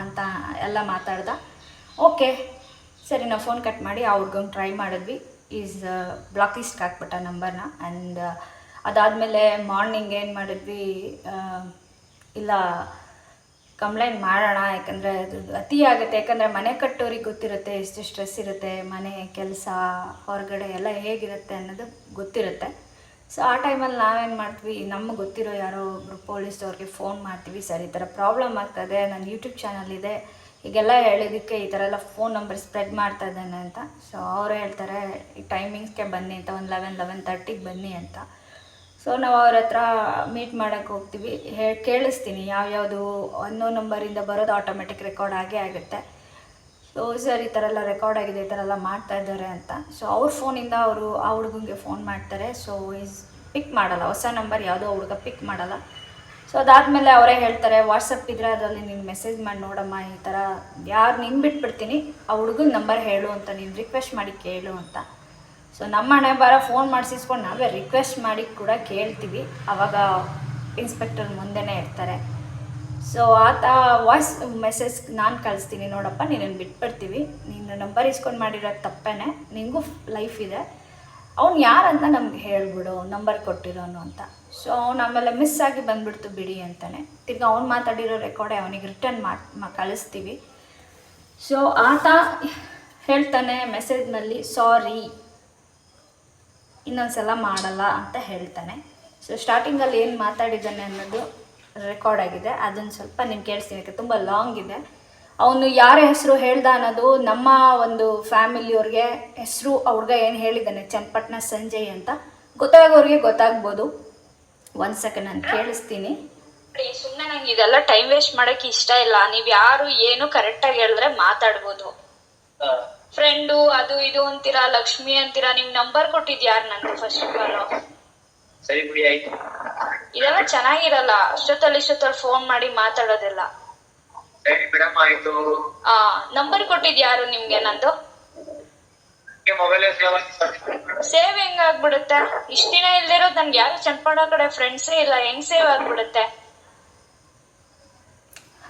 ಅಂತ ಎಲ್ಲ ಮಾತಾಡ್ದ. ಓಕೆ ಸರಿ, ನಾವು ಫೋನ್ ಕಟ್ ಮಾಡಿ ಅವ್ರಿಗೊಂದು ಟ್ರೈ ಮಾಡಿದ್ವಿ. ಈಸ್ ಬ್ಲಾಕ್ ಲಿಸ್ಟ್ಗೆ ಹಾಕ್ಬಿಟ್ಟ ನಂಬರ್ನ ಆ್ಯಂಡ್ ಅದಾದಮೇಲೆ ಮಾರ್ನಿಂಗ್ ಏನು ಮಾಡಿದ್ವಿ ಇಲ್ಲ ಕಂಪ್ಲೇಂಟ್ ಮಾಡೋಣ, ಯಾಕಂದರೆ ಅದು ಅತಿ ಆಗುತ್ತೆ. ಯಾಕಂದರೆ ಮನೆ ಕಟ್ಟೋರಿಗೆ ಗೊತ್ತಿರುತ್ತೆ, ಎಷ್ಟು ಸ್ಟ್ರೆಸ್ ಇರುತ್ತೆ, ಮನೆ ಕೆಲಸ, ಹೊರಗಡೆ ಎಲ್ಲ ಹೇಗಿರುತ್ತೆ ಅನ್ನೋದು ಗೊತ್ತಿರುತ್ತೆ. ಸೊ ಆ ಟೈಮಲ್ಲಿ ನಾವೇನು ಮಾಡ್ತೀವಿ, ನಮ್ಗೆ ಗೊತ್ತಿರೋ ಯಾರೋ ಒಬ್ಬರು ಪೊಲೀಸ್ ಅವ್ರಿಗೆ ಫೋನ್ ಮಾಡ್ತೀವಿ. ಸರ್, ಈ ಥರ ಪ್ರಾಬ್ಲಮ್ ಆಗ್ತದೆ ನನ್ನ ಯೂಟ್ಯೂಬ್ ಚಾನಲ್ ಇದೆ. ಹೀಗೆಲ್ಲ ಹೇಳಿದ್ದಕ್ಕೆ ಈ ಥರ ಎಲ್ಲ ಫೋನ್ ನಂಬರ್ ಸ್ಪ್ರೆಡ್ ಮಾಡ್ತಾ ಇದ್ದಾನೆ ಅಂತ. ಸೊ ಅವರು ಹೇಳ್ತಾರೆ, ಈ ಟೈಮಿಂಗ್ಸ್ಗೆ ಬನ್ನಿ ಅಂತ, ಒಂದು ಲೆವೆನ್ ಲೆವೆನ್ ತರ್ಟಿಗೆ ಬನ್ನಿ ಅಂತ. ಸೊ ನಾವು ಅವ್ರ ಹತ್ರ ಮೀಟ್ ಮಾಡೋಕ್ಕೆ ಹೋಗ್ತೀವಿ. ಹೇ, ಕೇಳಿಸ್ತೀನಿ ಯಾವ್ಯಾವುದು ಅನ್ನೋ ನಂಬರಿಂದ ಬರೋದು ಆಟೋಮೆಟಿಕ್ ರೆಕಾರ್ಡ್ ಆಗೇ ಆಗುತ್ತೆ. ಸೊ ಸರ್, ಈ ಥರ ಎಲ್ಲ ರೆಕಾರ್ಡ್ ಆಗಿದೆ, ಈ ಥರ ಎಲ್ಲ ಮಾಡ್ತಾ ಇದ್ದಾರೆ ಅಂತ. ಸೊ ಅವ್ರ ಫೋನಿಂದ ಅವರು ಆ ಹುಡುಗಂಗೆ ಫೋನ್ ಮಾಡ್ತಾರೆ. ಸೊ ಈಸ್ ಪಿಕ್ ಮಾಡಲ್ಲ. ಹೊಸ ನಂಬರ್ ಯಾವುದೋ ಹುಡುಗ ಪಿಕ್ ಮಾಡಲ್ಲ. ಸೊ ಅದಾದಮೇಲೆ ಅವರೇ ಹೇಳ್ತಾರೆ ವಾಟ್ಸಪ್ ಇದ್ರೆ ಅದರಲ್ಲಿ ನೀನು ಮೆಸೇಜ್ ಮಾಡಿ ನೋಡಮ್ಮ ಈ ಥರ ಯಾರು ನಿನ್ನ ಬಿಟ್ಬಿಡ್ತೀನಿ, ಆ ಹುಡುಗನ ನಂಬರ್ ಹೇಳು ಅಂತ ನೀನು ರಿಕ್ವೆಸ್ಟ್ ಮಾಡಿ ಕೇಳು ಅಂತ. ಸೊ ನಮ್ಮ ಹಣೆ ಬರ ಫೋನ್ ಮಾಡಿಸಿಸ್ಕೊಂಡು ನಾವೇ ರಿಕ್ವೆಸ್ಟ್ ಮಾಡಿ ಕೂಡ ಕೇಳ್ತೀವಿ. ಆವಾಗ ಇನ್ಸ್ಪೆಕ್ಟರ್ ಮುಂದೆನೇ ಇರ್ತಾರೆ. ಸೊ ಆತ ವಾಯ್ಸ್ ಮೆಸೇಜ್ ನಾನು ಕಳಿಸ್ತೀನಿ ನೋಡಪ್ಪ, ನೀನನ್ನು ಬಿಟ್ಬಿಡ್ತೀವಿ. ನೀನು ನಂಬರ್ ಇಸ್ಕೊಂಡು ಮಾಡಿರೋದು ತಪ್ಪೇನೆ ನಿನಗೂ ಲೈಫ್ ಇದೆ. ಅವ್ನು ಯಾರಂತ ನಮ್ಗೆ ಹೇಳ್ಬಿಡು ನಂಬರ್ ಕೊಟ್ಟಿರೋನು ಅಂತ. ಸೊ ಅವ್ನು ಆಮೇಲೆ ಮಿಸ್ ಆಗಿ ಬಂದ್ಬಿಡ್ತು ಬಿಡಿ ಅಂತಾನೆ. ತಿರ್ಗಿ ಅವ್ನು ಮಾತಾಡಿರೋ ರೆಕಾರ್ಡೆ ಅವನಿಗೆ ರಿಟರ್ನ್ ಮಾಡಿ ಕಳಿಸ್ತೀವಿ. ಸೊ ಆತ ಹೇಳ್ತಾನೆ ಮೆಸೇಜ್ನಲ್ಲಿ ಸಾರಿ ಇನ್ನೊಂದ್ಸಲ ಮಾಡಲ್ಲ ಅಂತ ಹೇಳ್ತಾನೆ. ಸೊ ಸ್ಟಾರ್ಟಿಂಗಲ್ಲಿ ಏನು ಮಾತಾಡಿದ್ದಾನೆ ಅನ್ನೋದು ರೆಕಾರ್ಡ್ ಆಗಿದೆ. ಅದನ್ನು ಸ್ವಲ್ಪ ನಿಮ್ಗೆ ಕೇಳಿಸ್ತೀನಿ. ಯಾಕೆ, ತುಂಬ ಲಾಂಗ್ ಇದೆ. ಅವನು ಯಾರ ಹೆಸರು ಹೇಳ್ದ ಅನ್ನೋದು ನಮ್ಮ ಒಂದು ಫ್ಯಾಮಿಲಿಯವ್ರಿಗೆ ಹೆಸರು ಅವ್ರಿಗೆ ಏನು ಹೇಳಿದ್ದಾನೆ? ಚನ್ನಪಟ್ಟಣ ಸಂಜಯ್ ಅಂತ. ಗೊತ್ತಾಗೋರಿಗೆ ಗೊತ್ತಾಗ್ಬೋದು. ಒಂದು ಸೆಕೆಂಡ್ ನಾನು ಕೇಳಿಸ್ತೀನಿ. ಸುಮ್ನೆ ನಂಗೆ ಇದೆಲ್ಲ ಟೈಮ್ ವೇಸ್ಟ್ ಮಾಡಕ್ ಇಷ್ಟ ಇಲ್ಲ. ನೀವ್ ಯಾರು ಏನು ಕರೆಕ್ಟ್ ಆಗಿ ಹೇಳಿದ್ರೆ ಮಾತಾಡ್ಬೋದು. ಫ್ರೆಂಡು ಅದು ಇದು ಅಂತೀರಾ ಲಕ್ಷ್ಮಿ ಅಂತೀರಾ ನಿಮ್ ನಂಬರ್ ಕೊಟ್ಟಿದ್ ಯಾರು ಫಸ್ಟ್ ಆಫ್ ಆಲ್ ಸರಿ ಬಿಡಿ ಆಯ್ತು. ಇದೆಲ್ಲ ಚೆನ್ನಾಗಿರಲ್ಲ. ಅಷ್ಟೊತ್ತಲ್ಲಿ ಇಷ್ಟೊತ್ತಲ್ಲಿ ಫೋನ್ ಮಾಡಿ ಮಾತಾಡೋದೆಲ್ಲ. ಸರಿ ಬಿಡಮ್ಮ ಆಯ್ತು. ಆ ನಂಬರ್ ಕೊಟ್ಟಿದ್ ಯಾರು ನಿಮ್ಗೆ ನಂದು? ಸೇವ್ ಸೇವ್ ಹೆಂಗ್ ಆಗ್ಬಿಡುತ್ತೆ? ಇಷ್ಟ ದಿನ ಇಲ್ದಿರೋದ್ ನನ್ಗೆ ಯಾರು ಚನ್ನಪಣ್ಣ ಕಡೆ ಫ್ರೆಂಡ್ಸೇ ಇಲ್ಲ ಹೆಂಗ್ ಸೇವ್ ಆಗ್ಬಿಡುತ್ತೆ?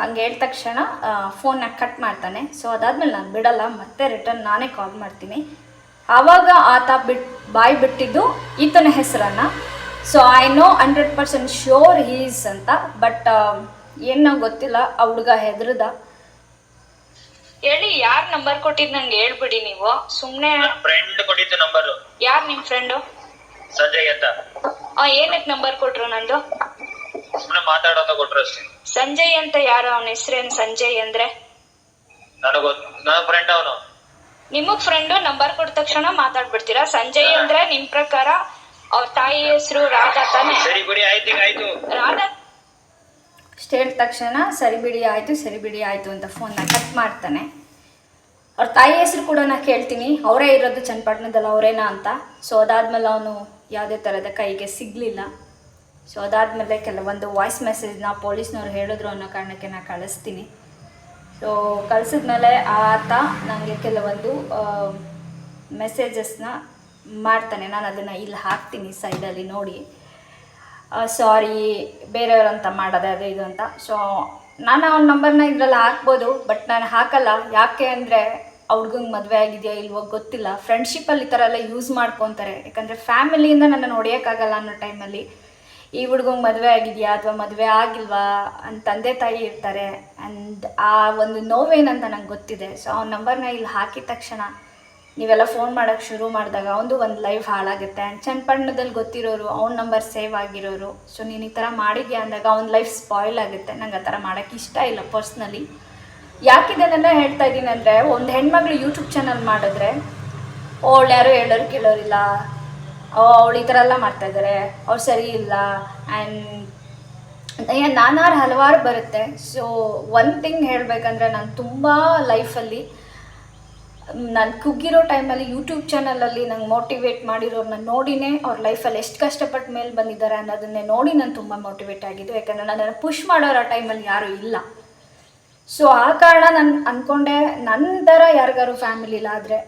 ಹಂಗ ಹೇಳಿದ ತಕ್ಷಣ ಫೋನ್ನ ಕಟ್ ಮಾಡ್ತಾನೆ. ಸೊ ಅದಾದ್ಮೇಲೆ ನಾನು ಬಿಡಲ್ಲ ಮತ್ತೆ ರಿಟರ್ನ್ ನಾನೇ ಕಾಲ್ ಮಾಡ್ತೀನಿ. ಆವಾಗ ಆತ ಬಿಟ್ ಬಾಯಿ ಬಿಟ್ಟಿದ್ದು ಈತನ ಹೆಸರನ್ನು. So I know hundred percent sure is ಅಂತ ಬಟ್ ಏನೋ ಗೊತ್ತಿಲ್ಲ ಆ ಹುಡುಗ ಹೆದ್ರದ. ಹೇಳಿ ಯಾರ್ ನಂಬರ್ ಕೊಟ್ಟಿದ್ ನಂಗೆ ಹೇಳ್ಬಿಡಿ ನೀವು. ಸುಮ್ನೆ ಫ್ರೆಂಡ್ ಕೊಟ್ಟಿದ್ದು ನಂಬರ್ ಯಾರ್ ನಿಮ್ ಫ್ರೆಂಡು ಸಂಜಯ್ ಅಂತ. ಆ ಏನಕ್ ನಂಬರ್ ಕೊಟ್ರು ನಂದು? ಸುಮ್ನೆ ಮಾತಾಡೋದ ಕೊಟ್ರು ಅಷ್ಟೇ. ಸಂಜಯ್ ಅಂತ ಯಾರು? ಅವನ ಹೆಸರೇನ್ ಸಂಜಯ್ ಅಂದ್ರೆ? ನನಗ ನನ್ನ ಫ್ರೆಂಡ್ ಅವನು. ನಿಮಗ್ ಫ್ರೆಂಡು ನಂಬರ್ ಕೊಟ್ಟ ತಕ್ಷಣ ಮಾತಾಡ್ಬಿಡ್ತೀರಾ? ಸಂಜಯ್ ಅಂದ್ರೆ ನಿಮ್ ಪ್ರಕಾರ ಅವ್ರ ತಾಯಿ ಹೆಸರು ರಾಧಾ ತಾನೆ? ಸರಿ ಬಿಡಿ ಆಯ್ತು ಈಗ ಆಯ್ತು. ರಾಧಾ ಹೇಳಿದ ತಕ್ಷಣ, ಸರಿ ಬಿಡಿ, ಆಯಿತು, ಸರಿ ಬಿಡಿ, ಆಯಿತು ಅಂತ ಫೋನ್ನ ಕಟ್ ಮಾಡ್ತಾನೆ. ಅವ್ರ ತಾಯಿ ಹೆಸರು ಕೂಡ ನಾನು ಕೇಳ್ತೀನಿ. ಅವರೇ ಇರೋದು ಚನ್ನಪಟ್ಟಣದಲ್ಲಿ ಅವರೇನಾ ಅಂತ. ಸೊ ಅದಾದಮೇಲೆ ಅವನು ಯಾವುದೇ ಥರದ ಕೈಗೆ ಸಿಗಲಿಲ್ಲ. ಸೊ ಅದಾದಮೇಲೆ ಕೆಲವೊಂದು ವಾಯ್ಸ್ ಮೆಸೇಜ್ನ ಪೊಲೀಸ್ನವ್ರು ಹೇಳಿದ್ರು ಅನ್ನೋ ಕಾರಣಕ್ಕೆ ನಾನು ಕಳಿಸ್ತೀನಿ. ಸೊ ಕಳಿಸಿದ್ಮೇಲೆ ಆತ ನನಗೆ ಕೆಲವೊಂದು ಮೆಸೇಜಸ್ನ ಮಾಡ್ತಾನೆ. ನಾನು ಅದನ್ನು ಇಲ್ಲಿ ಹಾಕ್ತೀನಿ ಸೈಡಲ್ಲಿ ನೋಡಿ. ಸಾರಿ ಬೇರೆಯವ್ರಂತ ಮಾಡೋದೆ ಅದು ಇದು ಅಂತ. ಸೊ ನಾನು ಅವ್ನ ನಂಬರ್ನ ಇದರಲ್ಲಿ ಹಾಕ್ಬೋದು ಬಟ್ ನಾನು ಹಾಕಲ್ಲ. ಯಾಕೆ ಅಂದರೆ ಹುಡ್ಗಂಗೆ ಮದುವೆ ಆಗಿದೆಯಾ ಇಲ್ವೋ ಗೊತ್ತಿಲ್ಲ. ಫ್ರೆಂಡ್ಶಿಪ್ಪಲ್ಲಿ ಈ ಥರ ಎಲ್ಲ ಯೂಸ್ ಮಾಡ್ಕೊತಾರೆ. ಯಾಕಂದರೆ ಫ್ಯಾಮಿಲಿಯಿಂದ ನನ್ನನ್ನು ಹೊಡೆಯೋಕ್ಕಾಗಲ್ಲ ಅನ್ನೋ ಟೈಮಲ್ಲಿ ಈ ಹುಡುಗಂಗೆ ಮದುವೆ ಆಗಿದೆಯಾ ಅಥವಾ ಮದುವೆ ಆಗಿಲ್ವಾ ಅಂತ ತಂದೆ ತಾಯಿ ಇರ್ತಾರೆ. ಆ್ಯಂಡ್ ಆ ಒಂದು ನೋವೇನಂತ ನಂಗೆ ಗೊತ್ತಿದೆ. ಸೊ ಅವ್ನ ನಂಬರ್ನ ಇಲ್ಲಿ ಹಾಕಿದ ತಕ್ಷಣ ನೀವೆಲ್ಲ ಫೋನ್ ಮಾಡೋಕ್ಕೆ ಶುರು ಮಾಡಿದಾಗ ಅವನದು ಒಂದು ಲೈಫ್ ಹಾಳಾಗುತ್ತೆ. ಆ್ಯಂಡ್ ಚನ್ನಪಟ್ಟಣದಲ್ಲಿ ಗೊತ್ತಿರೋರು, ಅವ್ನ ನಂಬರ್ ಸೇವ್ ಆಗಿರೋರು ಸೊ ನೀನು ಈ ಥರ ಮಾಡಿದ್ಯಾ ಅಂದಾಗ ಅವ್ನ ಲೈಫ್ ಸ್ಪಾಯ್ಲ್ ಆಗುತ್ತೆ. ನಂಗೆ ಆ ಥರ ಮಾಡೋಕ್ಕೆ ಇಷ್ಟ ಇಲ್ಲ ಪರ್ಸ್ನಲಿ ಯಾಕಿದನ್ನೆಲ್ಲ ಹೇಳ್ತಾ ಇದ್ದೀನಿ ಅಂದರೆ, ಒಂದು ಹೆಣ್ಮಗಳು ಯೂಟ್ಯೂಬ್ ಚಾನಲ್ ಮಾಡಿದ್ರೆ, ಅವಳು ಯಾರು ಹೇಳೋರು ಕೇಳೋರಿಲ್ಲ. ಅವಳು ಈ ಥರ ಎಲ್ಲ ಮಾಡ್ತಾಯಿದ್ದಾರೆ ಅವ್ರು ಸರಿ ಇಲ್ಲ. ಆ್ಯಂಡ್ ನಾನಾರು ಹಲವಾರು ಬರುತ್ತೆ. ಸೊ ಒನ್ ಥಿಂಗ್ ಹೇಳಬೇಕಂದ್ರೆ ನಾನು ತುಂಬ ಲೈಫಲ್ಲಿ ನಾನು ಕುಗ್ಗಿರೋ ಟೈಮಲ್ಲಿ ಯೂಟ್ಯೂಬ್ ಚಾನಲಲ್ಲಿ ನಂಗೆ ಮೋಟಿವೇಟ್ ಮಾಡಿರೋರನ್ನ ನೋಡಿನೇ ಅವ್ರ ಲೈಫಲ್ಲಿ ಎಷ್ಟು ಕಷ್ಟಪಟ್ಟು ಮೇಲೆ ಬಂದಿದ್ದಾರೆ ಅನ್ನೋದನ್ನೇ ನೋಡಿ ನಾನು ತುಂಬ ಮೋಟಿವೇಟ್ ಆಗಿದ್ದು. ಯಾಕಂದರೆ ನನ್ನನ್ನು ಪುಷ್ ಮಾಡೋರ ಟೈಮಲ್ಲಿ ಯಾರೂ ಇಲ್ಲ. ಸೊ ಆ ಕಾರಣ ನಾನು ಅಂದ್ಕೊಂಡೆ ನನ್ನ ಥರ ಯಾರಿಗಾರು ಫ್ಯಾಮಿಲಿ ಇಲ್ಲ ಆದರೆ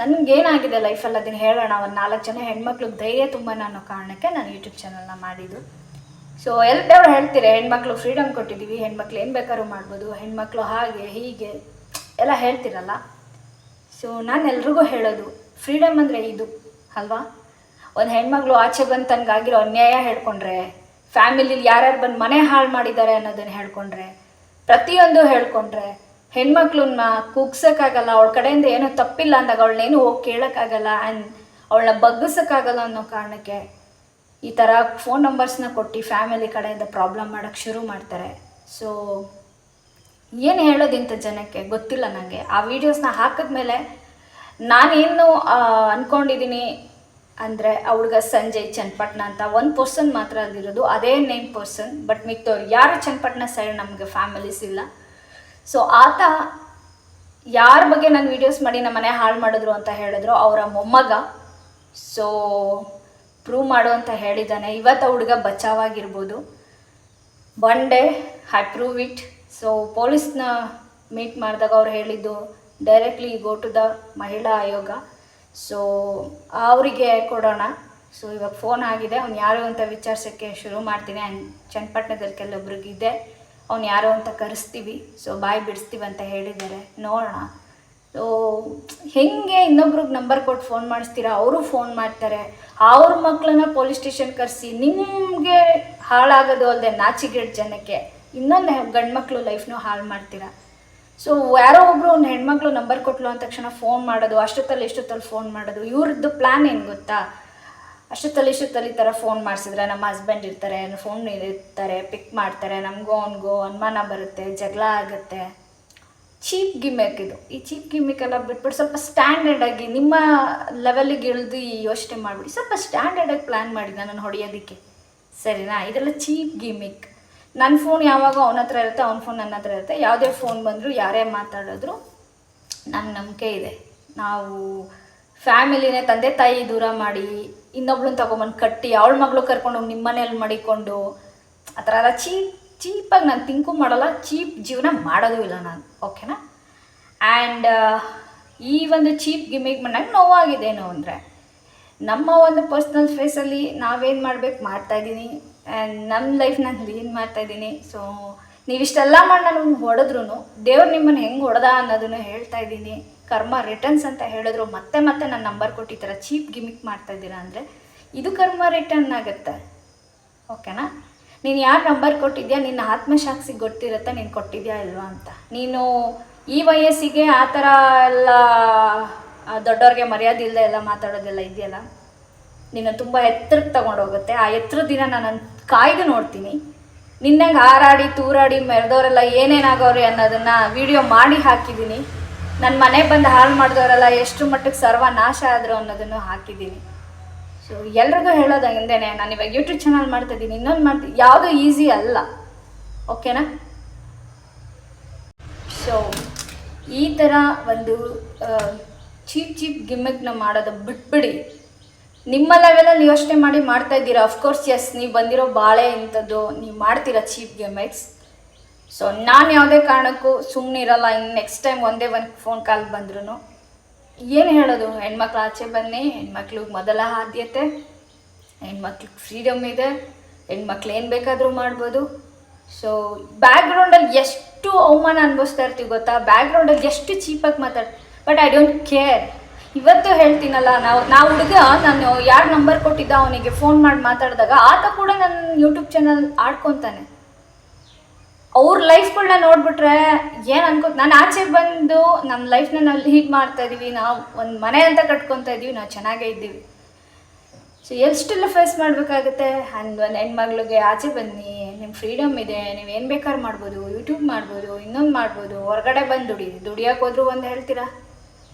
ನನಗೇನಾಗಿದೆ ಲೈಫಲ್ಲಿ ಅದನ್ನು ಹೇಳೋಣ. ಒಂದು ನಾಲ್ಕು ಜನ ಹೆಣ್ಮಕ್ಳಿಗೆ ಧೈರ್ಯ ತುಂಬ ಅನ್ನೋ ಕಾರಣಕ್ಕೆ ನಾನು ಯೂಟ್ಯೂಬ್ ಚಾನಲ್ನ ಮಾಡಿದ್ದು. ಸೊ ಎಲ್ಲರೂ ಹೇಳ್ತೀರಿ, ಹೆಣ್ಮಕ್ಳು ಫ್ರೀಡಮ್ ಕೊಟ್ಟಿದ್ದೀವಿ ಹೆಣ್ಮಕ್ಳು ಏನು ಬೇಕಾದ್ರೂ ಮಾಡ್ಬೋದು, ಹೆಣ್ಮಕ್ಳು ಹಾಗೆ ಹೀಗೆ, ಎಲ್ಲ ಹೇಳ್ತಿರಲ್ಲ. ಸೊ ನಾನು ಎಲ್ರಿಗೂ ಹೇಳೋದು ಫ್ರೀಡಮ್ ಅಂದರೆ ಇದು, ಅಲ್ವಾ? ಒಂದು ಹೆಣ್ಮಗಳು ಆಚೆ ಬಂದು ತನಗಾಗಿರೋ ಅನ್ಯಾಯ ಹೇಳ್ಕೊಂಡ್ರೆ, ಫ್ಯಾಮಿಲಿಲಿ ಯಾರ್ಯಾರು ಬಂದು ಮನೆ ಹಾಳು ಮಾಡಿದ್ದಾರೆ ಅನ್ನೋದನ್ನು ಹೇಳ್ಕೊಂಡ್ರೆ, ಪ್ರತಿಯೊಂದು ಹೇಳ್ಕೊಂಡ್ರೆ ಹೆಣ್ಮಕ್ಳನ್ನ ಕೂಗ್ಸೋಕ್ಕಾಗಲ್ಲ, ಅವಳ ಕಡೆಯಿಂದ ಏನೋ ತಪ್ಪಿಲ್ಲ ಅಂದಾಗ ಅವಳನ್ನೇನು ಹೋಗಿ ಕೇಳೋಕ್ಕಾಗಲ್ಲ ಆ್ಯಂಡ್ ಅವಳನ್ನ ಬಗ್ಗಿಸೋಕ್ಕಾಗಲ್ಲ ಅನ್ನೋ ಕಾರಣಕ್ಕೆ ಈ ಥರ ಫೋನ್ ನಂಬರ್ಸ್ನ ಕೊಟ್ಟು ಫ್ಯಾಮಿಲಿ ಕಡೆಯಿಂದ ಪ್ರಾಬ್ಲಮ್ ಮಾಡೋಕ್ಕೆ ಶುರು ಮಾಡ್ತಾರೆ. ಸೊ ಏನು ಹೇಳೋದು ಇಂಥ ಜನಕ್ಕೆ? ಗೊತ್ತಿಲ್ಲ ನನಗೆ ಆ ವೀಡಿಯೋಸ್ನ ಹಾಕಿದ್ಮೇಲೆ ನಾನೇನು ಅಂದ್ಕೊಂಡಿದ್ದೀನಿ ಅಂದರೆ ಆ ಸಂಜಯ್ ಚನ್ನಪಟ್ಟಣ ಅಂತ ಒಂದು ಪರ್ಸನ್ ಮಾತ್ರ ಅಲ್ಲಿರೋದು ಅದೇ ನೇಮ್ ಪರ್ಸನ್ ಬಟ್ ಮಿಕ್ತವ್ರು ಯಾರು ಚನ್ನಪಟ್ಟಣ ಸೈಡ್ ನಮಗೆ ಫ್ಯಾಮಿಲೀಸ್ ಇಲ್ಲ. ಸೊ ಆತ ಯಾರ ಬಗ್ಗೆ ನಾನು ವಿಡಿಯೋಸ್ ಮಾಡಿ ನಮ್ಮ ಮನೆ ಹಾಳು ಮಾಡಿದ್ರು ಅಂತ ಹೇಳಿದ್ರು, ಅವರ ಮೊಮ್ಮಗ. ಸೊ ಪ್ರೂವ್ ಮಾಡು ಅಂತ ಹೇಳಿದ್ದಾನೆ. ಇವತ್ತು ಹುಡುಗ ಬಚಾವಾಗಿರ್ಬೋದು one day I prove it so ಪೊಲೀಸ್ನ meet ಮಾಡಿದಾಗ ಅವ್ರು ಹೇಳಿದ್ದು ಡೈರೆಕ್ಟ್ಲಿ ಗೋ ಟು ದ ಮಹಿಳಾ ಆಯೋಗ. ಸೊ ಅವರಿಗೆ ಕೊಡೋಣ. ಸೊ ಇವಾಗ ಫೋನ್ ಆಗಿದೆ. ಅವ್ನು ಯಾರು ಅಂತ ವಿಚಾರಿಸೋಕ್ಕೆ ಶುರು ಮಾಡ್ತೀನಿ. ಆ್ಯಂಡ್ ಚನ್ನಪಟ್ಟಣದಲ್ಲಿ ಕೆಲವೊಬ್ರಿಗಿದೆ ಅವ್ನು ಯಾರು ಅಂತ ಕರೆಸ್ತೀವಿ. ಸೊ ಬಾಯಿ ಬಿಡಿಸ್ತೀವಿ ಅಂತ ಹೇಳಿದ್ದಾರೆ. ನೋಡೋಣ. ಸೊ ಹೆಂಗೆ ಇನ್ನೊಬ್ರಿಗೆ ನಂಬರ್ ಕೊಟ್ಟು ಫೋನ್ ಮಾಡಿಸ್ತೀರಾ? ಅವರು ಫೋನ್ ಮಾಡ್ತಾರೆ. ಅವ್ರ ಮಕ್ಕಳನ್ನ ಪೊಲೀಸ್ ಸ್ಟೇಷನ್ ಕರೆಸಿ ನಿಮಗೆ ಹಾಳಾಗೋದು ಅಲ್ಲದೆ ನಾಚಿಗೆಡ್ ಜನಕ್ಕೆ. ಇನ್ನೊಂದು ಗಂಡು ಮಕ್ಕಳು ಲೈಫ್ನೂ ಹಾಳು ಮಾಡ್ತೀರಾ? ಸೊ ಯಾರೋ ಒಬ್ರು ಒಂದು ಹೆಣ್ಮಕ್ಳು ನಂಬರ್ ಕೊಟ್ಲು ಅಂದ ತಕ್ಷಣ ಫೋನ್ ಮಾಡೋದು, ಅಷ್ಟೊತ್ತಲ್ಲಿ ಎಷ್ಟೊತ್ತಲ್ಲಿ ಫೋನ್ ಮಾಡೋದು, ಇವ್ರದ್ದು ಪ್ಲ್ಯಾನ್ ಏನು ಗೊತ್ತಾ? ಅಷ್ಟೊತ್ತಲ್ಲಿ ಇಷ್ಟೊತ್ತಲ್ಲಿ ಈ ಥರ ಫೋನ್ ಮಾಡಿಸಿದ್ರೆ ನಮ್ಮ ಹಸ್ಬೆಂಡ್ ಇರ್ತಾರೆ ಫೋನ್ ಇರ್ತಾರೆ ಪಿಕ್ ಮಾಡ್ತಾರೆ, ನಮಗೂ ಅವನಿಗೂ ಅನುಮಾನ ಬರುತ್ತೆ, ಜಗಳ ಆಗುತ್ತೆ. ಚೀಪ್ ಗಿಮ್ಮಿಕ್ ಇದು. ಈ ಚೀಪ್ ಗಿಮ್ಮಿಕ್ ಎಲ್ಲ ಬಿಟ್ಬಿಟ್ಟು ಸ್ವಲ್ಪ ಸ್ಟ್ಯಾಂಡರ್ಡ್ ಆಗಿ ನಿಮ್ಮ ಲೆವೆಲಿಗೆ ಇಳಿದು ಈ ಯೋಚನೆ ಮಾಡಿಬಿಡಿ. ಸ್ವಲ್ಪ ಸ್ಟ್ಯಾಂಡರ್ಡ್ ಆಗಿ ಪ್ಲ್ಯಾನ್ ಮಾಡಿ ನಾನು ಹೊಡೆಯೋದಕ್ಕೆ. ಸರಿನಾ? ಇದೆಲ್ಲ ಚೀಪ್ ಗಿಮಿಕ್ ನನ್ನ ಫೋನ್ ಯಾವಾಗ ಅವನ ಹತ್ರ ಇರುತ್ತೆ, ಅವ್ನ ಫೋನ್ ನನ್ನ ಹತ್ರ ಇರುತ್ತೆ. ಯಾವುದೇ ಫೋನ್ ಬಂದರೂ ಯಾರೇ ಮಾತಾಡಿದ್ರು ನನ್ನ ನಂಬಿಕೆ ಇದೆ. ನಾವು ಫ್ಯಾಮಿಲಿನೇ ತಂದೆ ತಾಯಿ ದೂರ ಮಾಡಿ, ಇನ್ನೊಬ್ಳನ್ನ ತಗೊಂಬಂದು ಕಟ್ಟಿ, ಅವಳ ಮಗಳು ಕರ್ಕೊಂಡು ನಿಮ್ಮ ಮನೇಲಿ ಮಡಿಕೊಂಡು, ಆ ಥರ ಎಲ್ಲ ಚೀಪ್, ಚೀಪಾಗಿ ನಾನು ತಿಂಕು ಮಾಡಲ್ಲ, ಚೀಪ್ ಜೀವನ ಮಾಡೋದು ಇಲ್ಲ ನಾನು ಓಕೆನಾ ಆ್ಯಂಡ್ ಈ ಒಂದು ಚೀಪ್ ಗಿಮಿಕ್ ನಂಗೆ ನೋವಾಗಿದ್ದೇನು ಅಂದರೆ, ನಮ್ಮ ಒಂದು ಪರ್ಸ್ನಲ್ ಫೇಸಲ್ಲಿ ನಾವೇನು ಮಾಡ್ಬೇಕು ಮಾಡ್ತಾಯಿದ್ದೀನಿ ಆ್ಯಂಡ್ ನಮ್ಮ ಲೈಫ್ ನಾನು ಲೀನ್ ಮಾಡ್ತಾಯಿದ್ದೀನಿ ಸೊ ನೀವಿಷ್ಟೆಲ್ಲ ಮಾಡಿ ನಾನು ಹೊಡೆದ್ರು ದೇವ್ರು ನಿಮ್ಮನ್ನು ಹೆಂಗೆ ಹೊಡೆದ ಅನ್ನೋದನ್ನು ಹೇಳ್ತಾ ಇದ್ದೀನಿ. ಕರ್ಮ ರಿಟರ್ನ್ಸ್ ಅಂತ ಹೇಳಿದ್ರು, ಮತ್ತೆ ಮತ್ತೆ ನನ್ನ ನಂಬರ್ ಕೊಟ್ಟು ಚೀಪ್ ಗಿಮಿಕ್ ಮಾಡ್ತಾ ಇದ್ದೀರಾ ಅಂದರೆ ಇದು ಕರ್ಮ ರಿಟರ್ನ್ ಆಗುತ್ತೆ. ಓಕೆನಾ ನೀನು ಯಾರು ನಂಬರ್ ಕೊಟ್ಟಿದ್ಯಾ? ನಿನ್ನ ಆತ್ಮಸಾಕ್ಷಿಗೆ ಗೊತ್ತಿರುತ್ತೆ, ನೀನು ಕೊಟ್ಟಿದ್ಯಾ ಇಲ್ವಾ ಅಂತ. ನೀನು ಈ ವಯಸ್ಸಿಗೆ ಆ ಥರ ಎಲ್ಲ ದೊಡ್ಡವ್ರಿಗೆ ಮರ್ಯಾದೆ ಇಲ್ಲದೆ ಎಲ್ಲ ಮಾತಾಡೋದೆಲ್ಲ ಇದೆಯಲ್ಲ? ನಿನ್ನ ತುಂಬ ಎತ್ತರಕ್ಕೆ ತಗೊಂಡೋಗುತ್ತೆ. ಆ ಎತ್ತರ ದಿನ ನಾನು ಕಾಯ್ದು ನೋಡ್ತೀನಿ. ನಿನ್ನಂಗೆ ಹಾರಾಡಿ, ತೂರಾಡಿ ಮೆರೆದವರೆಲ್ಲ ಏನೇನಾಗವ್ರೆ ಅನ್ನೋದನ್ನು ವಿಡಿಯೋ ಮಾಡಿ ಹಾಕಿದ್ದೀನಿ ನನ್ನ ಮನೆ ಬಂದು ಹಾಳು ಮಾಡಿದವರೆಲ್ಲ ಎಷ್ಟು ಮಟ್ಟಕ್ಕೆ ಸರ್ವ ನಾಶ ಆದರು ಅನ್ನೋದನ್ನು ಹಾಕಿದ್ದೀನಿ ಸೊ ಎಲ್ರಿಗೂ ಹೇಳೋದು ಹಂಗೇನೆ ನಾನು ಇವಾಗ ಯೂಟ್ಯೂಬ್ ಚಾನಲ್ ಮಾಡ್ತಾ ಇದ್ದೀನಿ ಇನ್ನೊಂದು ಮಾಡ್ತೀನಿ ಯಾವುದು ಈಸಿ ಅಲ್ಲ. ಓಕೆನಾ ಸೊ ಈ ಥರ ಒಂದು ಚೀಪ್ ಚೀಪ್ ಗಿಮ್ಮಿಕ್ನ ಮಾಡೋದು ಬಿಟ್ಬಿಡಿ. ನಿಮ್ಮ ಲೆವೆಲಲ್ಲಿ ಯೋಚನೆ ಮಾಡಿ ಮಾಡ್ತಾ ಇದ್ದೀರಾ? ಅಫ್ಕೋರ್ಸ್ ಎಸ್ ನೀವು ಬಂದಿರೋ ಬಾಳೆ ಇಂಥದ್ದು ನೀವು ಮಾಡ್ತೀರಾ ಚೀಪ್ ಗಿಮ್ಮಿಕ್ಸ್ ಸೊ ನಾನು ಯಾವುದೇ ಕಾರಣಕ್ಕೂ ಸುಮ್ಮನೆ ಇರಲ್ಲ. ಇನ್ನು ನೆಕ್ಸ್ಟ್ ಟೈಮ್ ಒಂದೇ ಒಂದು ಫೋನ್ ಕಾಲ್ ಬಂದ್ರೂ ಏನು ಹೇಳೋದು? ಹೆಣ್ಮಕ್ಳು ಆಚೆ ಬನ್ನಿ. ಹೆಣ್ಮಕ್ಳಿಗೆ ಮೊದಲ ಆದ್ಯತೆ. ಹೆಣ್ಮಕ್ಳಿಗೆ ಫ್ರೀಡಮ್ ಇದೆ. ಹೆಣ್ಮಕ್ಳು ಏನು ಬೇಕಾದರೂ ಮಾಡ್ಬೋದು. ಸೊ ಬ್ಯಾಕ್ಗ್ರೌಂಡಲ್ಲಿ ಎಷ್ಟು ಅವಮಾನ ಅನುಭವಿಸ್ತಾ ಇರ್ತೀವಿ ಗೊತ್ತಾ? ಬ್ಯಾಕ್ಗ್ರೌಂಡಲ್ಲಿ ಎಷ್ಟು ಚೀಪಾಗಿ ಮಾತಾಡ್ತೀವಿ ಬಟ್ ಐ ಡೋಂಟ್ ಕೇರ್ ಇವತ್ತು ಹೇಳ್ತೀನಲ್ಲ, ನಾವು ನಾವು ಹುಡುಗ, ನಾನು ಯಾರು ನಂಬರ್ ಕೊಟ್ಟಿದ್ದ ಅವನಿಗೆ ಫೋನ್ ಮಾಡಿ ಮಾತಾಡಿದಾಗ ಆತ ಕೂಡ ನನ್ನ ಯೂಟ್ಯೂಬ್ ಚಾನಲ್ ಆಡ್ಕೊತಾನೆ. ಅವ್ರ ಲೈಫ್ಗಳನ್ನ ನೋಡ್ಬಿಟ್ರೆ ಏನು ಅನ್ಕೋ ನಾನು ಆಚೆ ಬಂದು ನಮ್ಮ ಲೈಫ್ನ ನಾವು ಲೀಡ್ ಮಾಡ್ತಾ ಇದ್ದೀವಿ ನಾವು ಒಂದು ಮನೆ ಅಂತ ಕಟ್ಕೊತಾ ಇದ್ದೀವಿ ನಾವು ಚೆನ್ನಾಗೇ ಇದ್ದೀವಿ. ಸೊ ಎಷ್ಟೆಲ್ಲ ಫೇಸ್ ಮಾಡಬೇಕಾಗುತ್ತೆ? ಅಂದ್ ಒಂದು ಹೆಣ್ಮಗ್ಳಿಗೆ ಆಚೆ ಬನ್ನಿ ನಿಮ್ಮ ಫ್ರೀಡಮ್ ಇದೆ, ನೀವು ಏನು ಬೇಕಾದ್ರೂ ಮಾಡ್ಬೋದು ಯೂಟ್ಯೂಬ್ ಮಾಡ್ಬೋದು, ಇನ್ನೊಂದು ಮಾಡ್ಬೋದು, ಹೊರಗಡೆ ಬಂದು ದುಡಿ, ದುಡಿಯೋಕೆ ಹೋದ್ರು ಒಂದು ಹೇಳ್ತೀರಾ?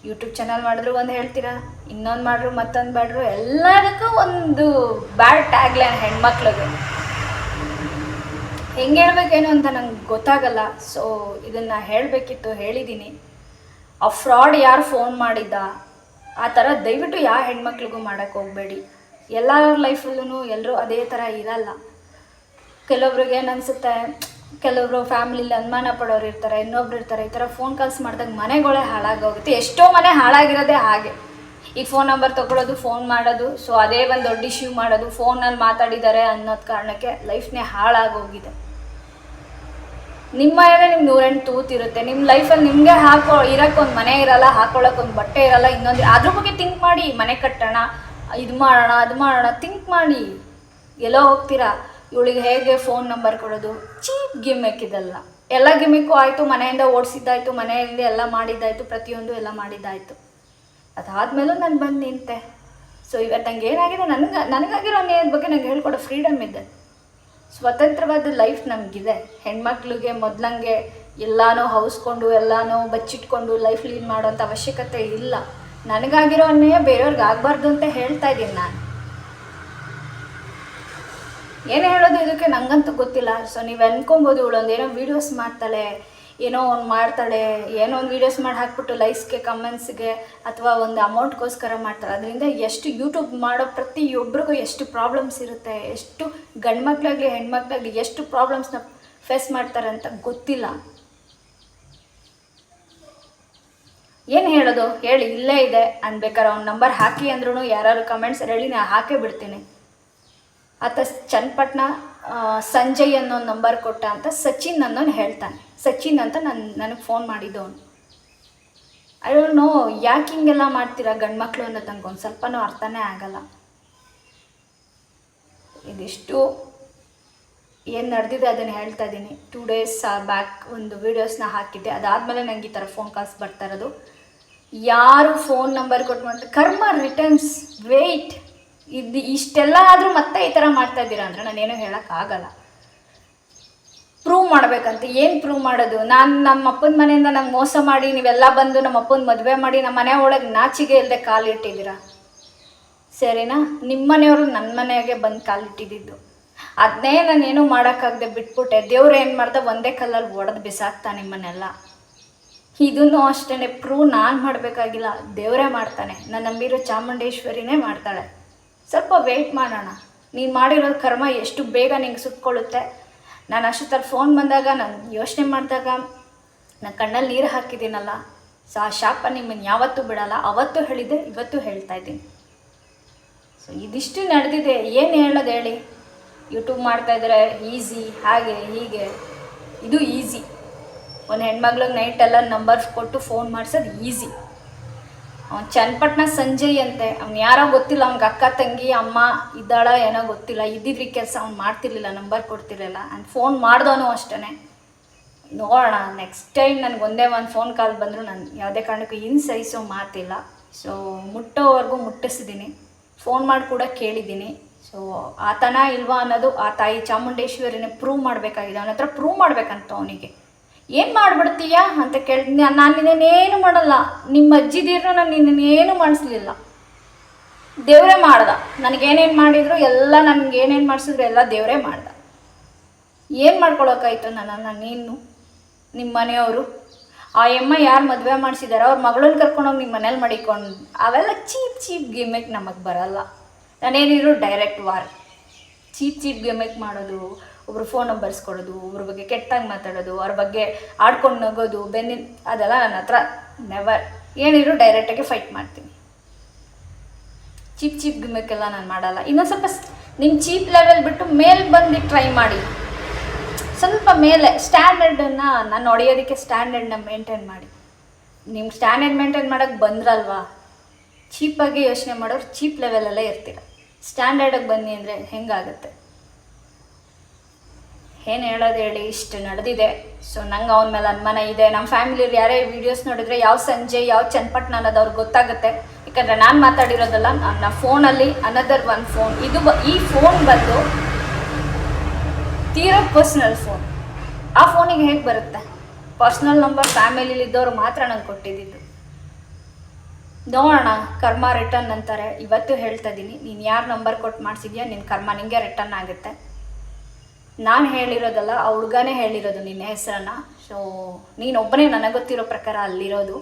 ಯೂಟ್ಯೂಬ್ ಚಾನಲ್ ಮಾಡಿದ್ರು ಒಂದು ಹೇಳ್ತೀರಾ? ಇನ್ನೊಂದು ಮಾಡ್ರು, ಮತ್ತೊಂದು ಮಾಡ್ರು, ಎಲ್ಲದಕ್ಕೂ ಒಂದು ಬ್ಯಾಡ್ ಟ್ಯಾಗ್ಲೈನ್ ಹೆಣ್ಮಕ್ಳಿಗೆ. ಹೆಂಗೆ ಹೇಳ್ಬೇಕೇನು ಅಂತ ನಂಗೆ ಗೊತ್ತಾಗಲ್ಲ. ಸೊ ಇದನ್ನು ಹೇಳಬೇಕಿತ್ತು ಹೇಳಿದ್ದೀನಿ ಆ ಫ್ರಾಡ್ ಯಾರು ಫೋನ್ ಮಾಡಿದ್ದ? ಆ ಥರ ದಯವಿಟ್ಟು ಯಾವ ಹೆಣ್ಮಕ್ಳಿಗೂ ಮಾಡೋಕ್ಕೆ ಹೋಗಬೇಡಿ. ಎಲ್ಲರ ಲೈಫಲ್ಲೂ ಎಲ್ಲರೂ ಅದೇ ಥರ ಇರಲ್ಲ. ಕೆಲವೊಬ್ರಿಗೆ ಏನು ಅನಿಸುತ್ತೆ? ಕೆಲವರು ಫ್ಯಾಮಿಲಿಲಿ ಅನುಮಾನ ಪಡೋರು ಇರ್ತಾರೆ, ಇನ್ನೊಬ್ರು ಇರ್ತಾರೆ, ಈ ಥರ ಫೋನ್ ಕಾಲ್ಸ್ ಮಾಡಿದಾಗ ಮನೆಗಳೇ ಹಾಳಾಗೋಗುತ್ತೆ. ಎಷ್ಟೋ ಮನೆ ಹಾಳಾಗಿರೋದೇ ಹಾಗೆ. ಈಗ ಫೋನ್ ನಂಬರ್ ತೊಗೊಳೋದು ಫೋನ್ ಮಾಡೋದು ಸೊ ಅದೇ ಒಂದು ದೊಡ್ಡ ಇಶ್ಯೂ ಮಾಡೋದು ಫೋನಲ್ಲಿ ಮಾತಾಡಿದ್ದಾರೆ ಅನ್ನೋದು ಕಾರಣಕ್ಕೆ ಲೈಫ್ನೇ ಹಾಳಾಗೋಗಿದೆ. ನಿಮ್ಮ ಮನೇಲೆ ನಿಮ್ಗೆ ನೂರೆಂಟು ತೂತಿರುತ್ತೆ ನಿಮ್ಮ ಲೈಫಲ್ಲಿ ನಿಮಗೆ ಹಾಕೋ ಇರೋಕ್ಕೆ ಒಂದು ಮನೆ ಇರಲ್ಲ ಹಾಕೊಳ್ಳೋಕೆ ಒಂದು ಬಟ್ಟೆ ಇರಲ್ಲ, ಇನ್ನೊಂದು ಅದ್ರ ಬಗ್ಗೆ ಥಿಂಕ್ ಮಾಡಿ, ಮನೆ ಕಟ್ಟೋಣ, ಇದು ಮಾಡೋಣ, ಅದು ಮಾಡೋಣ ಥಿಂಕ್ ಮಾಡಿ. ಎಲ್ಲೋ ಹೋಗ್ತೀರಾ? ಇವಳಿಗೆ ಹೇಗೆ ಫೋನ್ ನಂಬರ್ ಕೊಡೋದು? ಚೀಪ್ ಗಿಮ್ಮಿಕ್ ಇದೆಲ್ಲ. ಎಲ್ಲ ಗಿಮ್ಮಿಕ್ಕು ಆಯಿತು, ಮನೆಯಿಂದ ಓಡಿಸಿದ್ದಾಯ್ತು ಮನೆಯಿಂದ ಎಲ್ಲ ಮಾಡಿದ್ದಾಯ್ತು, ಪ್ರತಿಯೊಂದು ಎಲ್ಲ ಮಾಡಿದ್ದಾಯ್ತು. ಅದಾದ್ಮೇಲೂ ನಾನು ಬಂದು ನಿಂತೆ. ಸೊ ಇವತ್ತು ನಂಗೆ ಏನಾಗಿದೆ? ನನಗೆ, ನನಗಾಗಿರೋ ಅನ್ಯಾಯದ ಬಗ್ಗೆ ನಂಗೆ ಹೇಳ್ಕೊಡೋ ಫ್ರೀಡಮ್ ಇದೆ. ಸ್ವತಂತ್ರವಾದ ಲೈಫ್ ನಮಗಿದೆ. ಹೆಣ್ಮಕ್ಳಿಗೆ ಮೊದಲಂಗೆ ಎಲ್ಲನೂ ಹೌಸ್ಕೊಂಡು, ಎಲ್ಲಾನೋ ಬಚ್ಚಿಟ್ಕೊಂಡು ಲೈಫ್ ಲೀಡ್ ಮಾಡೋಂಥ ಅವಶ್ಯಕತೆ ಇಲ್ಲ. ನನಗಾಗಿರೋ ಅನ್ಯಾಯ ಬೇರೆಯವ್ರಿಗೆ ಆಗಬಾರ್ದು ಅಂತ ಹೇಳ್ತಾ ಇದ್ದೀನಿ ನಾನು. ಏನು ಹೇಳೋದು ಇದಕ್ಕೆ ನಂಗಂತೂ ಗೊತ್ತಿಲ್ಲ. ಸೊ ನೀವು ಅನ್ಕೊಬೋದು ಇವಳೊಂದು ಏನೋ ವೀಡಿಯೋಸ್ ಮಾಡ್ತಾಳೆ, ಏನೋ ಒಂದು ಮಾಡ್ತಾಳೆ, ಏನೋ ಒಂದು ವೀಡಿಯೋಸ್ ಮಾಡಿ ಹಾಕ್ಬಿಟ್ಟು ಲೈಕ್ಸ್ಗೆ ಕಮೆಂಟ್ಸ್ಗೆ ಅಥವಾ ಒಂದು ಅಮೌಂಟ್ಗೋಸ್ಕರ ಮಾಡ್ತಾಳೆ. ಅದರಿಂದ ಎಷ್ಟು ಯೂಟ್ಯೂಬ್ ಮಾಡೋ ಪ್ರತಿಯೊಬ್ಬರಿಗೂ ಎಷ್ಟು ಪ್ರಾಬ್ಲಮ್ಸ್ ಇರುತ್ತೆ, ಎಷ್ಟು ಗಂಡ್ಮಕ್ಳಾಗಲಿ ಹೆಣ್ಮಕ್ಳಾಗಲಿ ಎಷ್ಟು ಪ್ರಾಬ್ಲಮ್ಸ್ನ ಫೇಸ್ ಮಾಡ್ತಾರೆ ಅಂತ ಗೊತ್ತಿಲ್ಲ. ಏನು ಹೇಳೋದು? ಹೇಳಿ, ಇಲ್ಲೇ ಇದೆ. ಅನ್ಬೇಕಾರೆ ಅವ್ನ ನಂಬರ್ ಹಾಕಿ ಅಂದ್ರೂ ಯಾರು ಕಮೆಂಟ್ಸ್ ಹೇಳಿ ನಾನು ಹಾಕೇ ಬಿಡ್ತೀನಿ. ಆತ ಚನ್ನಪಟ್ಟಣ ಸಂಜಯ್ ಅನ್ನೋ ನಂಬರ್ ಕೊಟ್ಟ ಅಂತ ಸಚಿನ್ ಅನ್ನೋನು ಹೇಳ್ತಾನೆ. ಸಚಿನ್ ಅಂತ ನನ್ನ ನನಗೆ ಫೋನ್ ಮಾಡಿದ್ದವನು ಐ ಡೋಂಟ್ ನೋ ಯಾಕೆ ಹಿಂಗೆಲ್ಲ ಮಾಡ್ತೀರಾ ಗಂಡು ಮಕ್ಕಳು ಅನ್ನೋದು ನಂಗೆ ಒಂದು ಸ್ವಲ್ಪನೂ ಅರ್ಥನೇ ಆಗಲ್ಲ. ಇದಿಷ್ಟು. ಏನು ನಡೆದಿದೆ ಅದನ್ನು ಹೇಳ್ತಾ ಇದ್ದೀನಿ. ಟೂ ಡೇಸ್ ಬ್ಯಾಕ್ ಒಂದು ವೀಡಿಯೋಸ್ನ ಹಾಕಿದ್ದೆ. ಅದಾದಮೇಲೆ ನನಗೆ ಈ ಥರ ಫೋನ್ ಕಾಲ್ಸ್ ಬರ್ತಾ ಇರೋದು. ಯಾರು ಫೋನ್ ನಂಬರ್ ಕೊಟ್ಟು ಮಾಡ್ತಾರೆ ಕರ್ಮ ರಿಟರ್ನ್ಸ್ ವೆಯ್ಟ್ ಇದು ಇಷ್ಟೆಲ್ಲ ಆದರೂ ಮತ್ತೆ ಈ ಥರ ಮಾಡ್ತಾ ಇದ್ದೀರಾ ಅಂದರೆ ನಾನೇನು ಹೇಳೋಕ್ಕಾಗಲ್ಲ ಪ್ರೂವ್ ಮಾಡ್ಬೇಕಂತ, ಏನು ಪ್ರೂವ್ ಮಾಡೋದು? ನಾನು ನಮ್ಮ ಅಪ್ಪನ ಮನೆಯಿಂದ ನಂಗೆ ಮೋಸ ಮಾಡಿ, ನೀವೆಲ್ಲ ಬಂದು ನಮ್ಮ ಅಪ್ಪನ ಮದುವೆ ಮಾಡಿ ನಮ್ಮ ಮನೆ ಒಳಗೆ ನಾಚಿಗೆ ಇಲ್ಲದೆ ಕಾಲಿಟ್ಟಿದ್ದೀರಾ ಸರಿನಾ? ನಿಮ್ಮ ಮನೆಯವರು ನನ್ನ ಮನೆಗೆ ಬಂದು ಕಾಲಿಟ್ಟಿದ್ದು ಅದನ್ನೇ ನಾನೇನು ಮಾಡೋಕ್ಕಾಗದೆ ಬಿಟ್ಬಿಟ್ಟೆ. ದೇವ್ರು ಏನು ಮಾಡ್ದೆ ಒಂದೇ ಕಲ್ಲಲ್ಲಿ ಒಡೆದು ಬಿಸಾಕ್ತಾ ನಿಮ್ಮನ್ನೆಲ್ಲ. ಇದನ್ನು ಅಷ್ಟೇ ಪ್ರೂವ್ ನಾನು ಮಾಡಬೇಕಾಗಿಲ್ಲ. ದೇವರೇ ಮಾಡ್ತಾನೆ. ನಾನು ನಂಬಿರೋ ಚಾಮುಂಡೇಶ್ವರಿನೇ ಮಾಡ್ತಾಳೆ. ಸ್ವಲ್ಪ ವೆಯ್ಟ್ ಮಾಡೋಣ. ನೀನು ಮಾಡಿರೋ ಕರ್ಮ ಎಷ್ಟು ಬೇಗ ನಿಂಗೆ ಸುತ್ಕೊಳ್ಳುತ್ತೆ? ನಾನು ಅಷ್ಟೊತ್ತಲ್ಲಿ ಫೋನ್ ಬಂದಾಗ ನಾನು ಯೋಚನೆ ಮಾಡಿದಾಗ ನಾನು ಕಣ್ಣಲ್ಲಿ ನೀರು ಹಾಕಿದ್ದೀನಲ್ಲ. ಸೊ, ಆ ಶಾಪ ನಿಮ್ಮನ್ನು ಯಾವತ್ತೂ ಬಿಡಲ್ಲ. ಅವತ್ತು ಹೇಳಿದ್ದೆ, ಇವತ್ತು ಹೇಳ್ತಾ ಇದ್ದೀನಿ. ಸೊ ಇದಿಷ್ಟು ನಡೆದಿದೆ. ಏನು ಹೇಳೋದು ಹೇಳಿ? ಯೂಟ್ಯೂಬ್ ಮಾಡ್ತಾಯಿದ್ರೆ ಈಸಿ ಹಾಗೆ, ಹೀಗೆ. ಇದು ಈಸಿ ಒಂದು ಹೆಣ್ಮಗ್ಳಿಗೆ ನೈಟೆಲ್ಲ ನಂಬರ್ಸ್ ಕೊಟ್ಟು ಫೋನ್ ಮಾಡಿಸೋದು ಈಸಿ ಅವ್ನು ಚನ್ನಪಟ್ಟಣ ಸಂಜಯ್ ಅಂತೆ. ಅವ್ನು ಯಾರೋ ಗೊತ್ತಿಲ್ಲ, ಅವ್ನಿಗೆ ಅಕ್ಕ ತಂಗಿ, ಅಮ್ಮ ಇದ್ದಾಳ ಏನೋ ಗೊತ್ತಿಲ್ಲ. ಇದ್ದಿದ್ರಿ ಕೆಲಸ ಅವ್ನು ಮಾಡ್ತಿರ್ಲಿಲ್ಲ, ನಂಬರ್ ಕೊಡ್ತಿರ್ಲಿಲ್ಲ. ಆ್ಯಂಡ್ ಫೋನ್ ಮಾಡ್ದವನು ಅಷ್ಟೇ ನೋಡೋಣ ನೆಕ್ಸ್ಟ್ ಟೈಮ್ ನನಗೆ ಒಂದೇ ಒಂದು ಫೋನ್ ಕಾಲ್ ಬಂದರೂ ನಾನು ಯಾವುದೇ ಕಾರಣಕ್ಕೂ ಇನ್ನು ಸಹಿಸೋ ಮಾತಿಲ್ಲ. ಸೊ ಮುಟ್ಟೋವರೆಗೂ ಮುಟ್ಟಿಸಿದ್ದೀನಿ ಫೋನ್ ಮಾಡಿ ಕೂಡ ಕೇಳಿದ್ದೀನಿ ಸೊ ಆತನ ಇಲ್ವಾ ಅನ್ನೋದು ಆ ತಾಯಿ ಚಾಮುಂಡೇಶ್ವರಿನೇ ಪ್ರೂವ್ ಮಾಡಬೇಕಾಗಿದೆ. ಅವನ ಹತ್ರ ಪ್ರೂವ್ ಮಾಡಬೇಕಂತ ಅವನಿಗೆ. ಏನು ಮಾಡ್ಬಿಡ್ತೀಯಾ ಅಂತ ಕೇಳಿ ನಾನು ನಿನ್ನೇನು ಮಾಡಲ್ಲ. ನಿಮ್ಮ ಅಜ್ಜಿದೀರ್ನು ನಾನು ನಿನ್ನೇನು ಮಾಡಿಸ್ಲಿಲ್ಲ. ದೇವರೇ ಮಾಡ್ದ. ನನಗೇನೇನು ಮಾಡಿದ್ರು ಎಲ್ಲ ನನಗೆ ಏನೇನು ಮಾಡಿಸಿದ್ರು ಎಲ್ಲ ದೇವರೇ ಮಾಡ್ದ. ಏನು ಮಾಡ್ಕೊಳಕ್ಕಾಯ್ತು ನನ್ನನ್ನು ನೀನು ನಿಮ್ಮ ಮನೆಯವರು ಆ ಎಮ್ಮ ಯಾರು ಮದುವೆ ಮಾಡಿಸಿದಾರ ಅವ್ರ ಮಗಳನ್ನ ಕರ್ಕೊಂಡೋಗಿ ನಿಮ್ಮ ಮನೇಲಿ ಮಡಿಕೊಂಡು ಅವೆಲ್ಲ ಚೀಪ್ ಚೀಪ್ ಗೇಮೇಕ್ ನಮಗೆ ಬರಲ್ಲ. ನಾನೇನಿದ್ರು direct war cheap cheap gimmick ಮಾಡೋದು ಒಬ್ರು ಫೋನ್ ನಂಬರ್ಸ್ ಕೊಡೋದು, ಒಬ್ರ ಬಗ್ಗೆ ಕೆಟ್ಟಾಗಿ ಮಾತಾಡೋದು, ಅವ್ರ ಬಗ್ಗೆ ಆಡ್ಕೊಂಡು ನಗೋದು ಬೆನ್ನಿನ ಅದೆಲ್ಲ ನನ್ನ ಹತ್ರ ನೆವರ್ ಏನಿದ್ರು ಡೈರೆಕ್ಟಾಗಿ ಫೈಟ್ ಮಾಡ್ತೀನಿ. ಚೀಪ್ ಚೀಪ್ ಗಿಮ್ಮಕ್ಕೆಲ್ಲ ನಾನು ಮಾಡಲ್ಲ. ಇನ್ನೊಂದು ಸ್ವಲ್ಪ ನಿಮ್ಮ ಚೀಪ್ ಲೆವೆಲ್ ಬಿಟ್ಟು ಮೇಲೆ ಬಂದು ಟ್ರೈ ಮಾಡಿ. ಸ್ವಲ್ಪ ಮೇಲೆ ಸ್ಟ್ಯಾಂಡರ್ಡನ್ನು ನಾನು ಹೊಡೆಯೋದಕ್ಕೆ ಸ್ಟ್ಯಾಂಡರ್ಡ್ನ ಮೇಂಟೈನ್ ಮಾಡಿ. ನಿಮ್ಮ ಸ್ಟ್ಯಾಂಡರ್ಡ್ ಮೇಂಟೈನ್ ಮಾಡೋಕ್ಕೆ ಬಂದ್ರಲ್ವಾ? ಚೀಪಾಗಿ ಯೋಚನೆ ಮಾಡೋರು ಚೀಪ್ ಲೆವೆಲಲ್ಲೇ ಇರ್ತೀರ. ಸ್ಟ್ಯಾಂಡರ್ಡಾಗಿ ಬನ್ನಿ ಅಂದರೆ ಹೆಂಗಾಗುತ್ತೆ? ಏನು ಹೇಳೋದು ಹೇಳಿ, ಇಷ್ಟು ನಡೆದಿದೆ. ಸೊ ನಂಗೆ ಅವನ ಮೇಲೆ ಅನುಮಾನ ಇದೆ. ನಮ್ಮ ಫ್ಯಾಮಿಲಿಯವ್ರು ಯಾರೇ ವಿಡಿಯೋಸ್ ನೋಡಿದ್ರೆ ಯಾವ ಸಂಜೆ ಯಾವ ಚನ್ನಪಟ್ಟಣ ಅನ್ನೋದು ಅವ್ರಿಗೆ ಗೊತ್ತಾಗುತ್ತೆ. ಯಾಕಂದರೆ ನಾನು ಮಾತಾಡಿರೋದಲ್ಲ ನನ್ನ ಫೋನಲ್ಲಿ ಅನದರ್ ಒನ್ ಫೋನ್ ಇದು ಈ ಫೋನ್ ಬಂದು ತೀರೋ ಪರ್ಸ್ನಲ್ ಫೋನ್ ಆ ಫೋನಿಗೆ ಹೇಗೆ ಬರುತ್ತೆ? ಪರ್ಸ್ನಲ್ ನಂಬರ್ ಫ್ಯಾಮಿಲಿಲಿದ್ದವ್ರು ಮಾತ್ರ ನಂಗೆ ಕೊಟ್ಟಿದ್ದು. ನೋಡೋಣ, ಕರ್ಮ ರಿಟರ್ನ್ ಅಂತಾರೆ. ಇವತ್ತು ಹೇಳ್ತಾ ಇದ್ದೀನಿ ನೀನು ಯಾರು ನಂಬರ್ ಕೊಟ್ಟು ಮಾಡಿಸಿದ್ಯಾ? ನಿನ್ನ ಕರ್ಮ ನಿಂಗೆ ರಿಟರ್ನ್ ಆಗುತ್ತೆ. ನಾನು ಹೇಳಿರೋದಲ್ಲ, ಆ ಹುಡುಗನೇ ಹೇಳಿರೋದು ನಿನ್ನ ಹೆಸರನ್ನು. ಸೊ ನೀನೊಬ್ಬನೇ ನನಗೆ ಗೊತ್ತಿರೋ ಪ್ರಕಾರ ಅಲ್ಲಿರೋದು.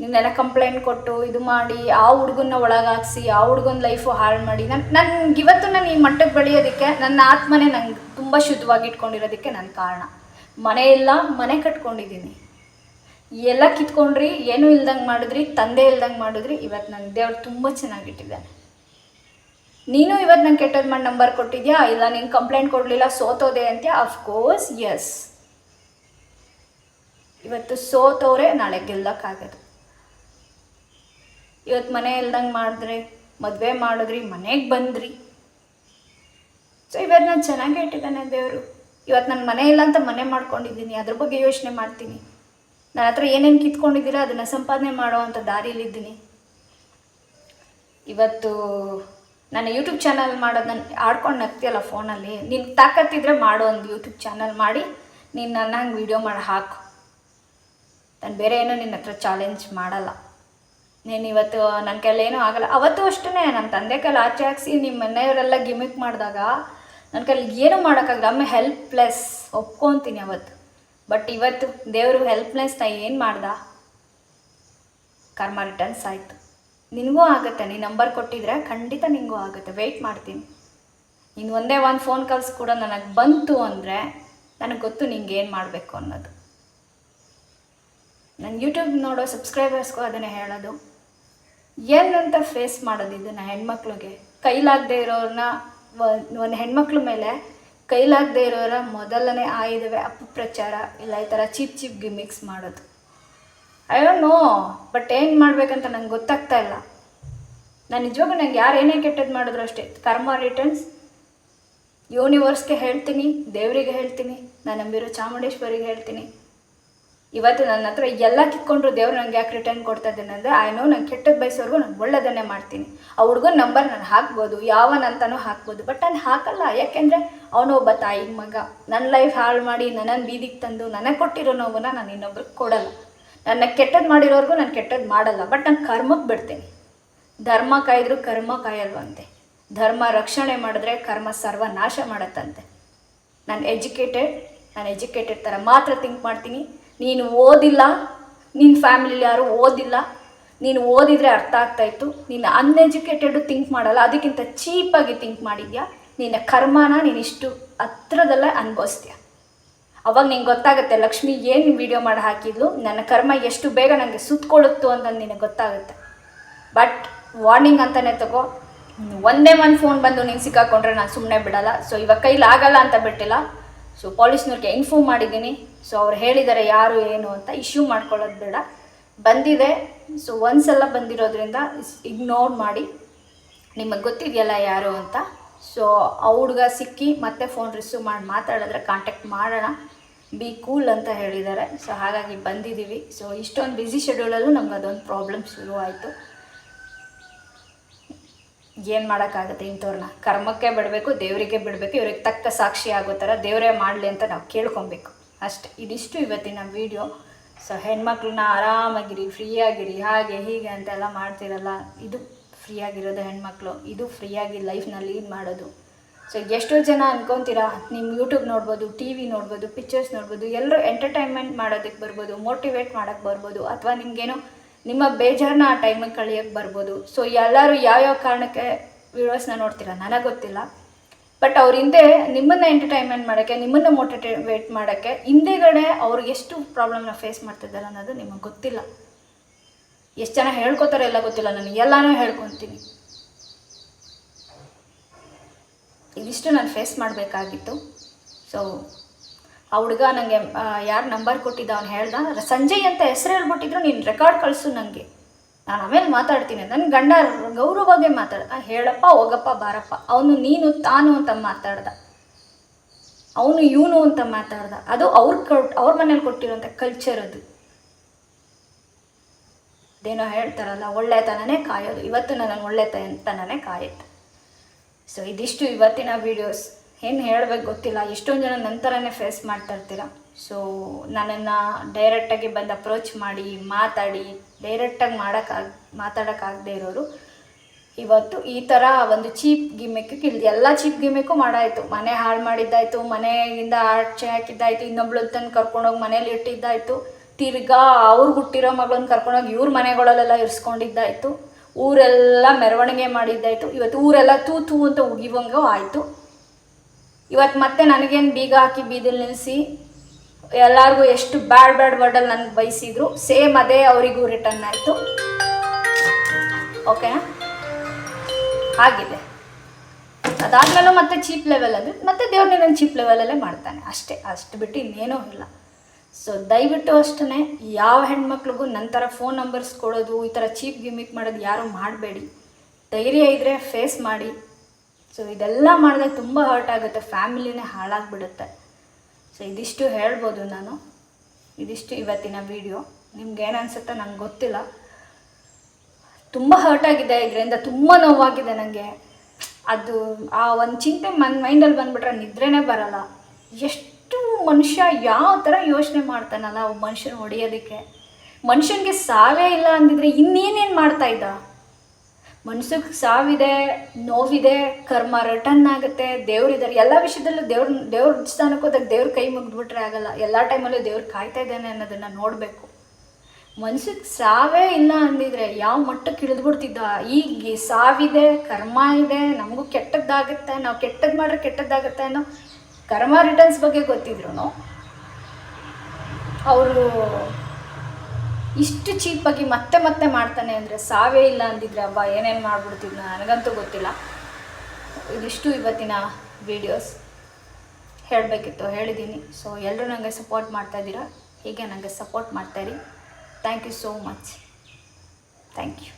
ನಿನ್ನೆಲ್ಲ ಕಂಪ್ಲೇಂಟ್ ಕೊಟ್ಟು ಇದು ಮಾಡಿ, ಆ ಹುಡುಗನ್ನ ಒಳಗಾಕ್ಸಿ ಆ ಹುಡುಗನ ಲೈಫು ಹಾಳು ಮಾಡಿ. ನನ್ನ ನನ್ಗೆ ಇವತ್ತು ನಾನು ಈ ಮಟ್ಟಕ್ಕೆ ಬೆಳೆಯೋದಕ್ಕೆ, ನನ್ನ ಆತ್ಮನೇ ನಂಗೆ ತುಂಬ ಶುದ್ಧವಾಗಿ ಇಟ್ಕೊಂಡಿರೋದಕ್ಕೆ ನನ್ನ ಕಾರಣ. ಮನೆ ಇಲ್ಲ, ಮನೆ ಕಟ್ಕೊಂಡಿದ್ದೀನಿ ಎಲ್ಲ ಕಿತ್ಕೊಂಡ್ರಿ, ಏನೂ ಇಲ್ದಂಗೆ ಮಾಡಿದ್ರಿ, ತಂದೆ ಇಲ್ದಂಗೆ ಮಾಡಿದ್ರಿ ಇವತ್ತು ನನ್ನ ದೇವ್ರು ತುಂಬ ಚೆನ್ನಾಗಿಟ್ಟಿದ್ದಾನೆ ನೀನು ಇವತ್ತು ನಂಗೆ ಕೆಟ್ಟದ್ದು ಮಾಡಿ ನಂಬರ್ ಕೊಟ್ಟಿದ್ಯಾ? ಇಲ್ಲ, ನೀನು ಕಂಪ್ಲೇಂಟ್ ಕೊಡಲಿಲ್ಲ, ಸೋತೋದೆ ಅಂತ್ಯ? ಅಫ್ಕೋರ್ಸ್ ಎಸ್ ಇವತ್ತು ಸೋತವ್ರೆ ನಾಳೆ ಗೆಲ್ಲಕ್ಕಾಗದು. ಇವತ್ತು ಮನೆ ಇಲ್ದಂಗೆ ಮಾಡಿದ್ರೆ, ಮದುವೆ ಮಾಡಿದ್ರಿ, ಮನೆಗೆ ಬಂದ್ರಿ. ಸೊ ಇವತ್ತು ನಾನು ಚೆನ್ನಾಗೇ ಇಟ್ಟಿದ್ದಾನೆ ದೇವರು. ಇವತ್ತು ನನ್ನ ಮನೆ ಇಲ್ಲ ಅಂತ ಮನೆ ಮಾಡ್ಕೊಂಡಿದ್ದೀನಿ, ಅದ್ರ ಬಗ್ಗೆ ಯೋಚನೆ ಮಾಡ್ತೀನಿ. ನನ್ನ ಹತ್ರ ಏನೇನು ಕಿತ್ಕೊಂಡಿದ್ದೀರಾ, ಅದನ್ನು ಸಂಪಾದನೆ ಮಾಡೋ ಅಂಥ ದಾರಿಯಲ್ಲಿದ್ದೀನಿ ಇವತ್ತು ನಾನು ಯೂಟ್ಯೂಬ್ ಚಾನಲ್ ಮಾಡೋದು ನಾನು ಆಡ್ಕೊಂಡು ನಗ್ತಿಯಲ್ಲ ಫೋನಲ್ಲಿ? ನೀನು ತಾಕತ್ತಿದ್ರೆ ಮಾಡೋ ಒಂದು ಯೂಟ್ಯೂಬ್ ಚಾನಲ್ ಮಾಡಿ, ನೀನು ನನ್ನ ಹಂಗೆ ವೀಡಿಯೋ ಮಾಡಿ, ಹಾಕು. ನಾನು ಬೇರೆ ಏನೋ ನಿನ್ನ ಹತ್ರ ಚಾಲೆಂಜ್ ಮಾಡಲ್ಲ. ನೀನು ಇವತ್ತು ನನ್ನ ಕೈಯಲ್ಲಿ ಏನೂ ಆಗಲ್ಲ. ಅವತ್ತು ಅಷ್ಟೇ ನನ್ನ ತಂದೆ ಕೈಲಿ ಆಚೆ ಹಾಕ್ಸಿ ನಿಮ್ಮ ಮನೆಯವರೆಲ್ಲ ಗಿಮಿಕ್ ಮಾಡಿದಾಗ ನನ್ನ ಕೈಲಿ ಏನೂ ಮಾಡೋಕ್ಕಾಗಲ್ಲ. ಅಮ್ಮ ಹೆಲ್ಪ್ಲೆಸ್ ಒಪ್ಕೊತೀನಿ ಅವತ್ತು. ಬಟ್ ಇವತ್ತು ದೇವರು ಹೆಲ್ಪ್ಲೆಸ್ ನಾ ಏನು ಮಾಡ್ದ? ಕರ್ಮ ರಿಟರ್ನ್ಸ್ ಆಯಿತು. ನಿನಗೂ ಆಗುತ್ತೆ ನೀನು ನಂಬರ್ ಕೊಟ್ಟಿದ್ರೆ ಖಂಡಿತ ನಿನಗೂ ಆಗುತ್ತೆ. ವೆಯ್ಟ್ ಮಾಡ್ತೀನಿ. ನೀನು ಒಂದೇ ಒಂದು ಫೋನ್ ಕಾಲ್ಸ್ ಕೂಡ ನನಗೆ ಬಂತು ಅಂದರೆ ನನಗೆ ಗೊತ್ತು ನಿಂಗೆ ಏನು ಮಾಡಬೇಕು ಅನ್ನೋದು. ನನ್ನ ಯೂಟ್ಯೂಬ್ ನೋಡೋ ಸಬ್ಸ್ಕ್ರೈಬರ್ಸ್ಗೂ ಅದನ್ನೇ ಹೇಳೋದು. ಏನಂತ ಫೇಸ್ ಮಾಡೋದು ಇದನ್ನು ಹೆಣ್ಮಕ್ಳಿಗೆ? ಕೈಲಾಗದೇ ಇರೋರನ್ನ ಒಂದು ಹೆಣ್ಮಕ್ಳ ಮೇಲೆ ಕೈಲಾಗದೇ ಇರೋರ ಮೊದಲನೇ ಆಯುಧವೇ ಅಪಪ್ರಚಾರ, ಇಲ್ಲ ಈ ಥರ ಚೀಪ್ ಚೀಪ್ ಗಿಮಿಕ್ಸ್ ಮಾಡೋದು. ಐ ಡೋಂಟ್ ನೋ ಬಟ್ ಏನು ಮಾಡಬೇಕಂತ ನಂಗೆ ಗೊತ್ತಾಗ್ತಾ ಇಲ್ಲ. ನಾನು ನಿಜವಾಗೂ ನಂಗೆ ಯಾರು ಏನೇ ಕೆಟ್ಟದ್ದು ಮಾಡಿದ್ರು ಅಷ್ಟೇ. ಕರ್ಮ ರಿಟರ್ನ್ಸ್ ಯೂನಿವರ್ಸ್ಗೆ ಹೇಳ್ತೀನಿ, ದೇವರಿಗೆ ಹೇಳ್ತೀನಿ, ನಾನು ನಂಬಿರೋ ಚಾಮುಂಡೇಶ್ವರಿಗೆ ಹೇಳ್ತೀನಿ. ಇವತ್ತು ನನ್ನ ಹತ್ರ ಎಲ್ಲ ಕಿತ್ಕೊಂಡ್ರು ದೇವ್ರು ನನಗೆ ಯಾಕೆ ರಿಟರ್ನ್ ಕೊಡ್ತಾ ಇದ್ದೀನಿ ಅಂದರೆ ಐ ನೋ ನಂಗೆ ಕೆಟ್ಟದ್ದು ಬಯಸೋರ್ಗು ನಾನು ಒಳ್ಳೆದನ್ನೇ ಮಾಡ್ತೀನಿ. ಆ ಹುಡುಗನ ನಂಬರ್ ನಾನು ಹಾಕ್ಬೋದು ಯಾವನಂತನೂ ಹಾಕ್ಬೋದು ಬಟ್ ನಾನು ಹಾಕಲ್ಲ. ಯಾಕೆಂದರೆ ಅವನು ಒಬ್ಬ ತಾಯಿ ಮಗ. ನನ್ನ ಲೈಫ್ ಹಾಳು ಮಾಡಿ ನನ್ನನ್ನು ಬೀದಿಗೆ ತಂದು, ನನಗೆ ಕೊಟ್ಟಿರೋ ನೋವನ್ನ ನಾನು ಇನ್ನೊಬ್ರಿಗೆ ಕೊಡಲ್ಲ. ನನ್ನ ಕೆಟ್ಟದ್ದು ಮಾಡಿರೋರ್ಗೂ ನಾನು ಕೆಟ್ಟದ್ದು ಮಾಡಲ್ಲ ಬಟ್ ನಾನು ಕರ್ಮಕ್ಕೆ ಬಿಡ್ತೀನಿ. ಧರ್ಮ ಕಾಯಿದ್ರು ಕರ್ಮ ಕಾಯಲ್ವಂತೆ. ಧರ್ಮ ರಕ್ಷಣೆ ಮಾಡಿದ್ರೆ ಕರ್ಮ ಸರ್ವನಾಶ ಮಾಡತ್ತಂತೆ. ನಾನು ಎಜುಕೇಟೆಡ್ ನಾನು ಎಜುಕೇಟೆಡ್ ಥರ ಮಾತ್ರ ಥಿಂಕ್ ಮಾಡ್ತೀನಿ. ನೀನು ಓದಿಲ್ಲ ನಿನ್ನ ಫ್ಯಾಮಿಲಿಲಿ ಯಾರು ಓದಿಲ್ಲ, ನೀನು ಓದಿದರೆ ಅರ್ಥ ಆಗ್ತಾಯಿತ್ತು ನೀನು ಅನ್ಎಜುಕೇಟೆಡು ಥಿಂಕ್ ಮಾಡಲ್ಲ, ಅದಕ್ಕಿಂತ ಚೀಪಾಗಿ ಥಿಂಕ್ ಮಾಡಿದ್ಯಾ? ನಿನ್ನ ಕರ್ಮನ ನೀನಿಷ್ಟು ಹತ್ರದಲ್ಲೇ ಅನುಭವಿಸ್ತೀಯ? ಅವಾಗ ನಿಂಗೆ ಗೊತ್ತಾಗುತ್ತೆ, ಲಕ್ಷ್ಮಿ ಏನು ವಿಡಿಯೋ ಮಾಡಿ ಹಾಕಿದ್ಲು, ನನ್ನ ಕರ್ಮ ಎಷ್ಟು ಬೇಗ ನನಗೆ ಸುತ್ತಕೊಳ್ಳುತ್ತು ಅಂತ ನಿನಗೆ ಗೊತ್ತಾಗುತ್ತೆ. ಬಟ್ ವಾರ್ನಿಂಗ್ ಅಂತಲೇ ತಗೋ, ಒಂದೇ ಒಂದು ಫೋನ್ ಬಂದು ನೀನು ಸಿಕ್ಕಾಕೊಂಡ್ರೆ ನಾನು ಸುಮ್ಮನೆ ಬಿಡಲ್ಲ. ಸೊ ಇವಾಗ ಕೈಲಿ ಆಗಲ್ಲ ಅಂತ ಬಿಟ್ಟಿಲ್ಲ. ಸೊ ಪೊಲೀಸ್ನವ್ರಿಗೆ ಇನ್ಫಾರ್ಮ್ ಮಾಡಿದ್ದೀನಿ ಸೊ ಅವ್ರು ಹೇಳಿದ್ದಾರೆ ಯಾರು, ಏನು ಅಂತ ಇಶ್ಯೂ ಮಾಡ್ಕೊಳ್ಳೋದು ಬೇಡ. ಬಂದಿದೆ. ಸೊ ಒಂದ್ಸಲ ಬಂದಿರೋದ್ರಿಂದ ಇಗ್ನೋರ್ ಮಾಡಿ. ನಿಮಗೆ ಗೊತ್ತಿದೆಯಲ್ಲ ಯಾರು ಅಂತ. ಸೊ ಆ ಹುಡುಗ ಸಿಕ್ಕಿ ಮತ್ತೆ ಫೋನ್ ರಿಸೀವ್ ಮಾಡಿ, ಮಾತಾಡಿದ್ರೆ ಕಾಂಟ್ಯಾಕ್ಟ್ ಮಾಡೋಣ. ಬಿ ಕೂಲ್ ಅಂತ ಹೇಳಿದ್ದಾರೆ. ಸೊ ಹಾಗಾಗಿ ಬಂದಿದ್ದೀವಿ. ಸೊ ಇಷ್ಟೊಂದು ಬ್ಯುಸಿ ಶೆಡ್ಯೂಲಲ್ಲೂ ನಮ್ಗೆ ಅದೊಂದು ಪ್ರಾಬ್ಲಮ್ ಶುರು ಆಯಿತು. ಏನು ಮಾಡೋಕ್ಕಾಗುತ್ತೆ ಇಂಥವ್ರನ್ನ? ಕರ್ಮಕ್ಕೆ ಬಿಡಬೇಕು, ದೇವರಿಗೆ ಬಿಡಬೇಕು, ಇವ್ರಿಗೆ ತಕ್ಕ ಸಾಕ್ಷಿ ಆಗೋ ಥರ ದೇವರೇ ಮಾಡಲಿ ಅಂತ ನಾವು ಕೇಳ್ಕೊಬೇಕು. ಅಷ್ಟೆ. ಇದಿಷ್ಟು ಇವತ್ತಿನ ವಿಡಿಯೋ ಸೊ ಹೆಣ್ಮಕ್ಳನ್ನ ಆರಾಮಾಗಿರಿ, ಫ್ರೀಯಾಗಿರಿ, ಹಾಗೆ ಹೀಗೆ ಅಂತೆಲ್ಲ ಮಾಡ್ತಿರಲ್ಲ. ಇದು ಫ್ರೀಯಾಗಿರೋದು ಹೆಣ್ಮಕ್ಳು. ಇದು ಫ್ರೀಯಾಗಿ ಲೈಫ್ನ ಲೀಡ್ ಮಾಡೋದು. ಸೊ ಎಷ್ಟೋ ಜನ ಅನ್ಕೊತೀರಾ ನಿಮ್ಮ ಯೂಟ್ಯೂಬ್ ನೋಡ್ಬೋದು ಟಿ ವಿ ನೋಡ್ಬೋದು ಪಿಕ್ಚರ್ಸ್ ನೋಡ್ಬೋದು, ಎಲ್ಲರೂ ಎಂಟರ್ಟೈನ್ಮೆಂಟ್ ಮಾಡೋದಕ್ಕೆ ಬರ್ಬೋದು ಮೋಟಿವೇಟ್ ಮಾಡೋಕ್ಕೆ ಬರ್ಬೋದು, ಅಥವಾ ನಿಮಗೇನೋ ನಿಮ್ಮ ಬೇಜಾರನ್ನ ಆ ಟೈಮಿಗೆ ಕಳಿಯೋಕ್ಕೆ ಬರ್ಬೋದು. ಸೊ ಎಲ್ಲರೂ ಯಾವ್ಯಾವ ಕಾರಣಕ್ಕೆ ವೀಡಿಯೋಸ್ನ ನೋಡ್ತೀರಾ ನನಗೆ ಗೊತ್ತಿಲ್ಲ. ಬಟ್ ಅವ್ರ ಹಿಂದೆ ನಿಮ್ಮನ್ನು ಎಂಟರ್ಟೈನ್ಮೆಂಟ್ ಮಾಡೋಕ್ಕೆ, ನಿಮ್ಮನ್ನು ಮೋಟಿವೇಟ್ ಮಾಡೋಕ್ಕೆ ಹಿಂದೆಗಡೆ ಅವ್ರು ಎಷ್ಟು ಪ್ರಾಬ್ಲಮ್ನ ಫೇಸ್ ಮಾಡ್ತಿದ್ದಾರೆ ಅನ್ನೋದು ನಿಮಗೆ ಗೊತ್ತಿಲ್ಲ. ಎಷ್ಟು ಜನ ಹೇಳ್ಕೊತಾರೆ ಎಲ್ಲ ಗೊತ್ತಿಲ್ಲ ನನಗೆ ಎಲ್ಲನೂ ಹೇಳ್ಕೊತೀನಿ. ಇದಿಷ್ಟು ನಾನು ಫೇಸ್ ಮಾಡಬೇಕಾಗಿತ್ತು. ಸೊ ಆ ಹುಡುಗ ನನಗೆ ಯಾರು ನಂಬರ್ ಕೊಟ್ಟಿದ್ದ ಅವ್ನು ಹೇಳ್ದ ಸಂಜಯ್ ಅಂತ ಹೆಸರು ಹೇಳ್ಬಿಟ್ಟಿದ್ರು, ನೀನು ರೆಕಾರ್ಡ್ ಕಳಿಸು ನನಗೆ ನಾನು ಆಮೇಲೆ ಮಾತಾಡ್ತೀನಿ. ನನ್ನ ಗಂಡ ಗೌರವವಾಗಿ ಮಾತಾಡ ಹೇಳಪ್ಪ, ಹೋಗಪ್ಪ, ಬಾರಪ್ಪ. ಅವನು ನೀನು, ತಾನು ಅಂತ ಮಾತಾಡ್ದ. ಅವನು ಇವನು ಅಂತ ಮಾತಾಡ್ದ. ಅದು ಅವ್ರ ಕೊಟ್, ಅವ್ರ ಮನೇಲಿ ಕೊಟ್ಟಿರೋಂಥ ಕಲ್ಚರ್ ಅದು. ಅದೇನೋ ಹೇಳ್ತಾರಲ್ಲ, ಒಳ್ಳೆತನನೇ ಕಾಯೋದು. ಇವತ್ತು ನನ್ನ ಒಳ್ಳೆತನನೇ ಕಾಯುತ್ತೆ. ಸೊ ಇದಿಷ್ಟು ಇವತ್ತಿನ ವೀಡಿಯೋಸ್ ಏನು ಹೇಳಬೇಕು ಗೊತ್ತಿಲ್ಲ. ಎಷ್ಟೊಂದು ಜನ ನಂತರನೇ ಫೇಸ್ ಮಾಡ್ತಾ ಇರ್ತೀರ? ಸೊ ನನ್ನನ್ನು ಡೈರೆಕ್ಟಾಗಿ ಬಂದು ಅಪ್ರೋಚ್ ಮಾಡಿ, ಮಾತಾಡಿ ಡೈರೆಕ್ಟಾಗಿ ಮಾಡೋಕ್ಕಾಗ ಮಾತಾಡೋಕ್ಕಾಗದೇ ಇರೋರು. ಇವತ್ತು ಈ ಥರ ಒಂದು ಚೀಪ್ ಗಿಮಿಕ್ ಇಲ್ಲಿ ಎಲ್ಲ ಚೀಪ್ ಗಿಮಿಕ್ಕು ಮಾಡಾಯಿತು. ಮನೆ ಹಾಳು ಮಾಡಿದ್ದಾಯಿತು, ಮನೆಯಿಂದ ಆಚೆ ಹಾಕಿದ್ದಾಯಿತು ಇನ್ನೊಬ್ಳು ತಂದು ಕರ್ಕೊಂಡೋಗಿ ಮನೇಲಿ ಇಟ್ಟಿದ್ದಾಯಿತು. ತಿರ್ಗಾ ಅವ್ರಿಗೆ ಹುಟ್ಟಿರೋ ಮಗಳನ್ನ ಕರ್ಕೊಂಡೋಗಿ ಇವ್ರ ಮನೆಗಳಲ್ಲೆಲ್ಲ ಇರಿಸ್ಕೊಂಡಿದ್ದಾಯಿತು. ಊರೆಲ್ಲ ಮೆರವಣಿಗೆ ಮಾಡಿದ್ದಾಯಿತು. ಇವತ್ತು ಊರೆಲ್ಲ ತೂ ತೂ ಅಂತ ಉಗಿವಂಗೂ ಆಯಿತು. ಇವತ್ತು ಮತ್ತೆ ನನಗೇನು ಬೀಗ ಹಾಕಿ ಬೀದಿಲ್ ನಿಲ್ಲಿಸಿ ಎಲ್ಲರಿಗೂ ಎಷ್ಟು ಬ್ಯಾಡ್ ಬ್ಯಾಡ್ ವರ್ಡಲ್ಲಿ ನನಗೆ ಬಯಸಿದ್ರು ಸೇಮ್ ಅದೇ ಅವರಿಗೂ ರಿಟರ್ನ್ ಆಯಿತು. ಓಕೆನಾ? ಆಗಿದೆ. ಅದಾದ್ಮೇಲೂ ಮತ್ತೆ ಚೀಪ್ ಲೆವೆಲ್ ಅಂದರೆ ಮತ್ತೆ ದೇವ್ರನ್ನ ಚೀಪ್ ಲೆವೆಲಲ್ಲೇ ಮಾಡ್ತಾನೆ. ಅಷ್ಟೇ, ಅಷ್ಟು ಬಿಟ್ಟು ಇನ್ನೇನೂ ಇಲ್ಲ. ಸೊ ದಯವಿಟ್ಟು ಅಷ್ಟೇ ಯಾವ ಹೆಣ್ಮಕ್ಳಿಗೂ ನಂತರ ಫೋನ್ ನಂಬರ್ಸ್ ಕೊಡೋದು, ಈ ಥರ ಚೀಪ್ ಗಿಮಿಕ್ ಮಾಡೋದು ಯಾರೂ ಮಾಡಬೇಡಿ. ಧೈರ್ಯ ಇದ್ದರೆ ಫೇಸ್ ಮಾಡಿ. ಸೊ ಇದೆಲ್ಲ ಮಾಡಿದಾಗ ತುಂಬ ಹರ್ಟ್ ಆಗುತ್ತೆ ಫ್ಯಾಮಿಲಿನೇ ಹಾಳಾಗ್ಬಿಡುತ್ತೆ. ಸೊ ಇದಿಷ್ಟು ಹೇಳ್ಬೋದು ನಾನು. ಇದಿಷ್ಟು ಇವತ್ತಿನ ವಿಡಿಯೋ ನಿಮ್ಗೆ ಏನು ಅನ್ಸುತ್ತೆ ನಂಗೆ ಗೊತ್ತಿಲ್ಲ. ತುಂಬ ಹರ್ಟ್ ಆಗಿದೆ, ಇದರಿಂದ ತುಂಬ ನೋವಾಗಿದೆ ನನಗೆ ಅದು ಆ ಒಂದು ಚಿಂತೆ ಮನ್ ಮೈಂಡಲ್ಲಿ ಬಂದುಬಿಟ್ರೆ ನಿದ್ರೆನೇ ಬರಲ್ಲ. ಎಷ್ಟು ಮನುಷ್ಯ ಯಾವ ಥರ ಯೋಚನೆ ಮಾಡ್ತಾನಲ್ಲ ಒಬ್ಬ ಮನುಷ್ಯನ ಹೊಡೆಯೋದಕ್ಕೆ? ಮನುಷ್ಯನಿಗೆ ಸಾವೇ ಇಲ್ಲ ಅಂದಿದ್ರೆ ಇನ್ನೇನೇನು ಮಾಡ್ತಾ ಇದ್ದ? ಮನ್ಸಿಗೆ ಸಾವಿದೆ, ನೋವಿದೆ, ಕರ್ಮ ರಿಟರ್ನ್ ಆಗುತ್ತೆ ದೇವ್ರಿದ್ದಾರೆ. ಎಲ್ಲ ವಿಷಯದಲ್ಲೂ ದೇವ್ರ ದೇವ್ರ ಸ್ಥಾನಕ್ಕೆ ಹೋದಾಗ ದೇವ್ರ ಕೈ ಮುಗಿದ್ಬಿಟ್ರೆ ಆಗಲ್ಲ. ಎಲ್ಲ ಟೈಮಲ್ಲೂ ದೇವ್ರ ಕಾಯ್ತಾ ಇದ್ದಾನೆ ಅನ್ನೋದನ್ನು ನೋಡಬೇಕು. ಮನ್ಸಿಗೆ ಸಾವೇ ಇಲ್ಲ ಅಂದಿದ್ರೆ ಯಾವ ಮಟ್ಟಕ್ಕೆ ಇಳಿದ್ಬಿಡ್ತಿದ್ದ? ಈಗ ಸಾವಿದೆ, ಕರ್ಮ ಇದೆ, ನಮಗೂ ಕೆಟ್ಟದ್ದಾಗುತ್ತೆ, ನಾವು ಕೆಟ್ಟದ್ದು ಮಾಡ್ರೆ ಕೆಟ್ಟದ್ದಾಗುತ್ತೆ ಅನ್ನೋ ಕರ್ಮ ರಿಟರ್ನ್ಸ್ ಬಗ್ಗೆ ಗೊತ್ತಿದ್ರು ಅವರು ಇಷ್ಟು ಚೀಪಾಗಿ ಮತ್ತೆ ಮತ್ತೆ ಮಾಡ್ತಾನೆ ಅಂದರೆ ಸಾವೇ ಇಲ್ಲ ಅಂದಿದ್ರೆ ಹಬ್ಬ ಏನೇನು ಮಾಡ್ಬಿಡ್ತಿದ್ನ ನನಗಂತೂ ಗೊತ್ತಿಲ್ಲ. ಇದಿಷ್ಟು ಇವತ್ತಿನ ವೀಡಿಯೋಸ್ ಹೇಳಬೇಕಿತ್ತು ಹೇಳಿದ್ದೀನಿ ಸೊ ಎಲ್ಲರೂ ನನಗೆ ಸಪೋರ್ಟ್ ಮಾಡ್ತಾ ಇದ್ದೀರಾ? ಹೀಗೆ ನನಗೆ support ಮಾಡ್ತಾಯಿರಿ thank you so much thank you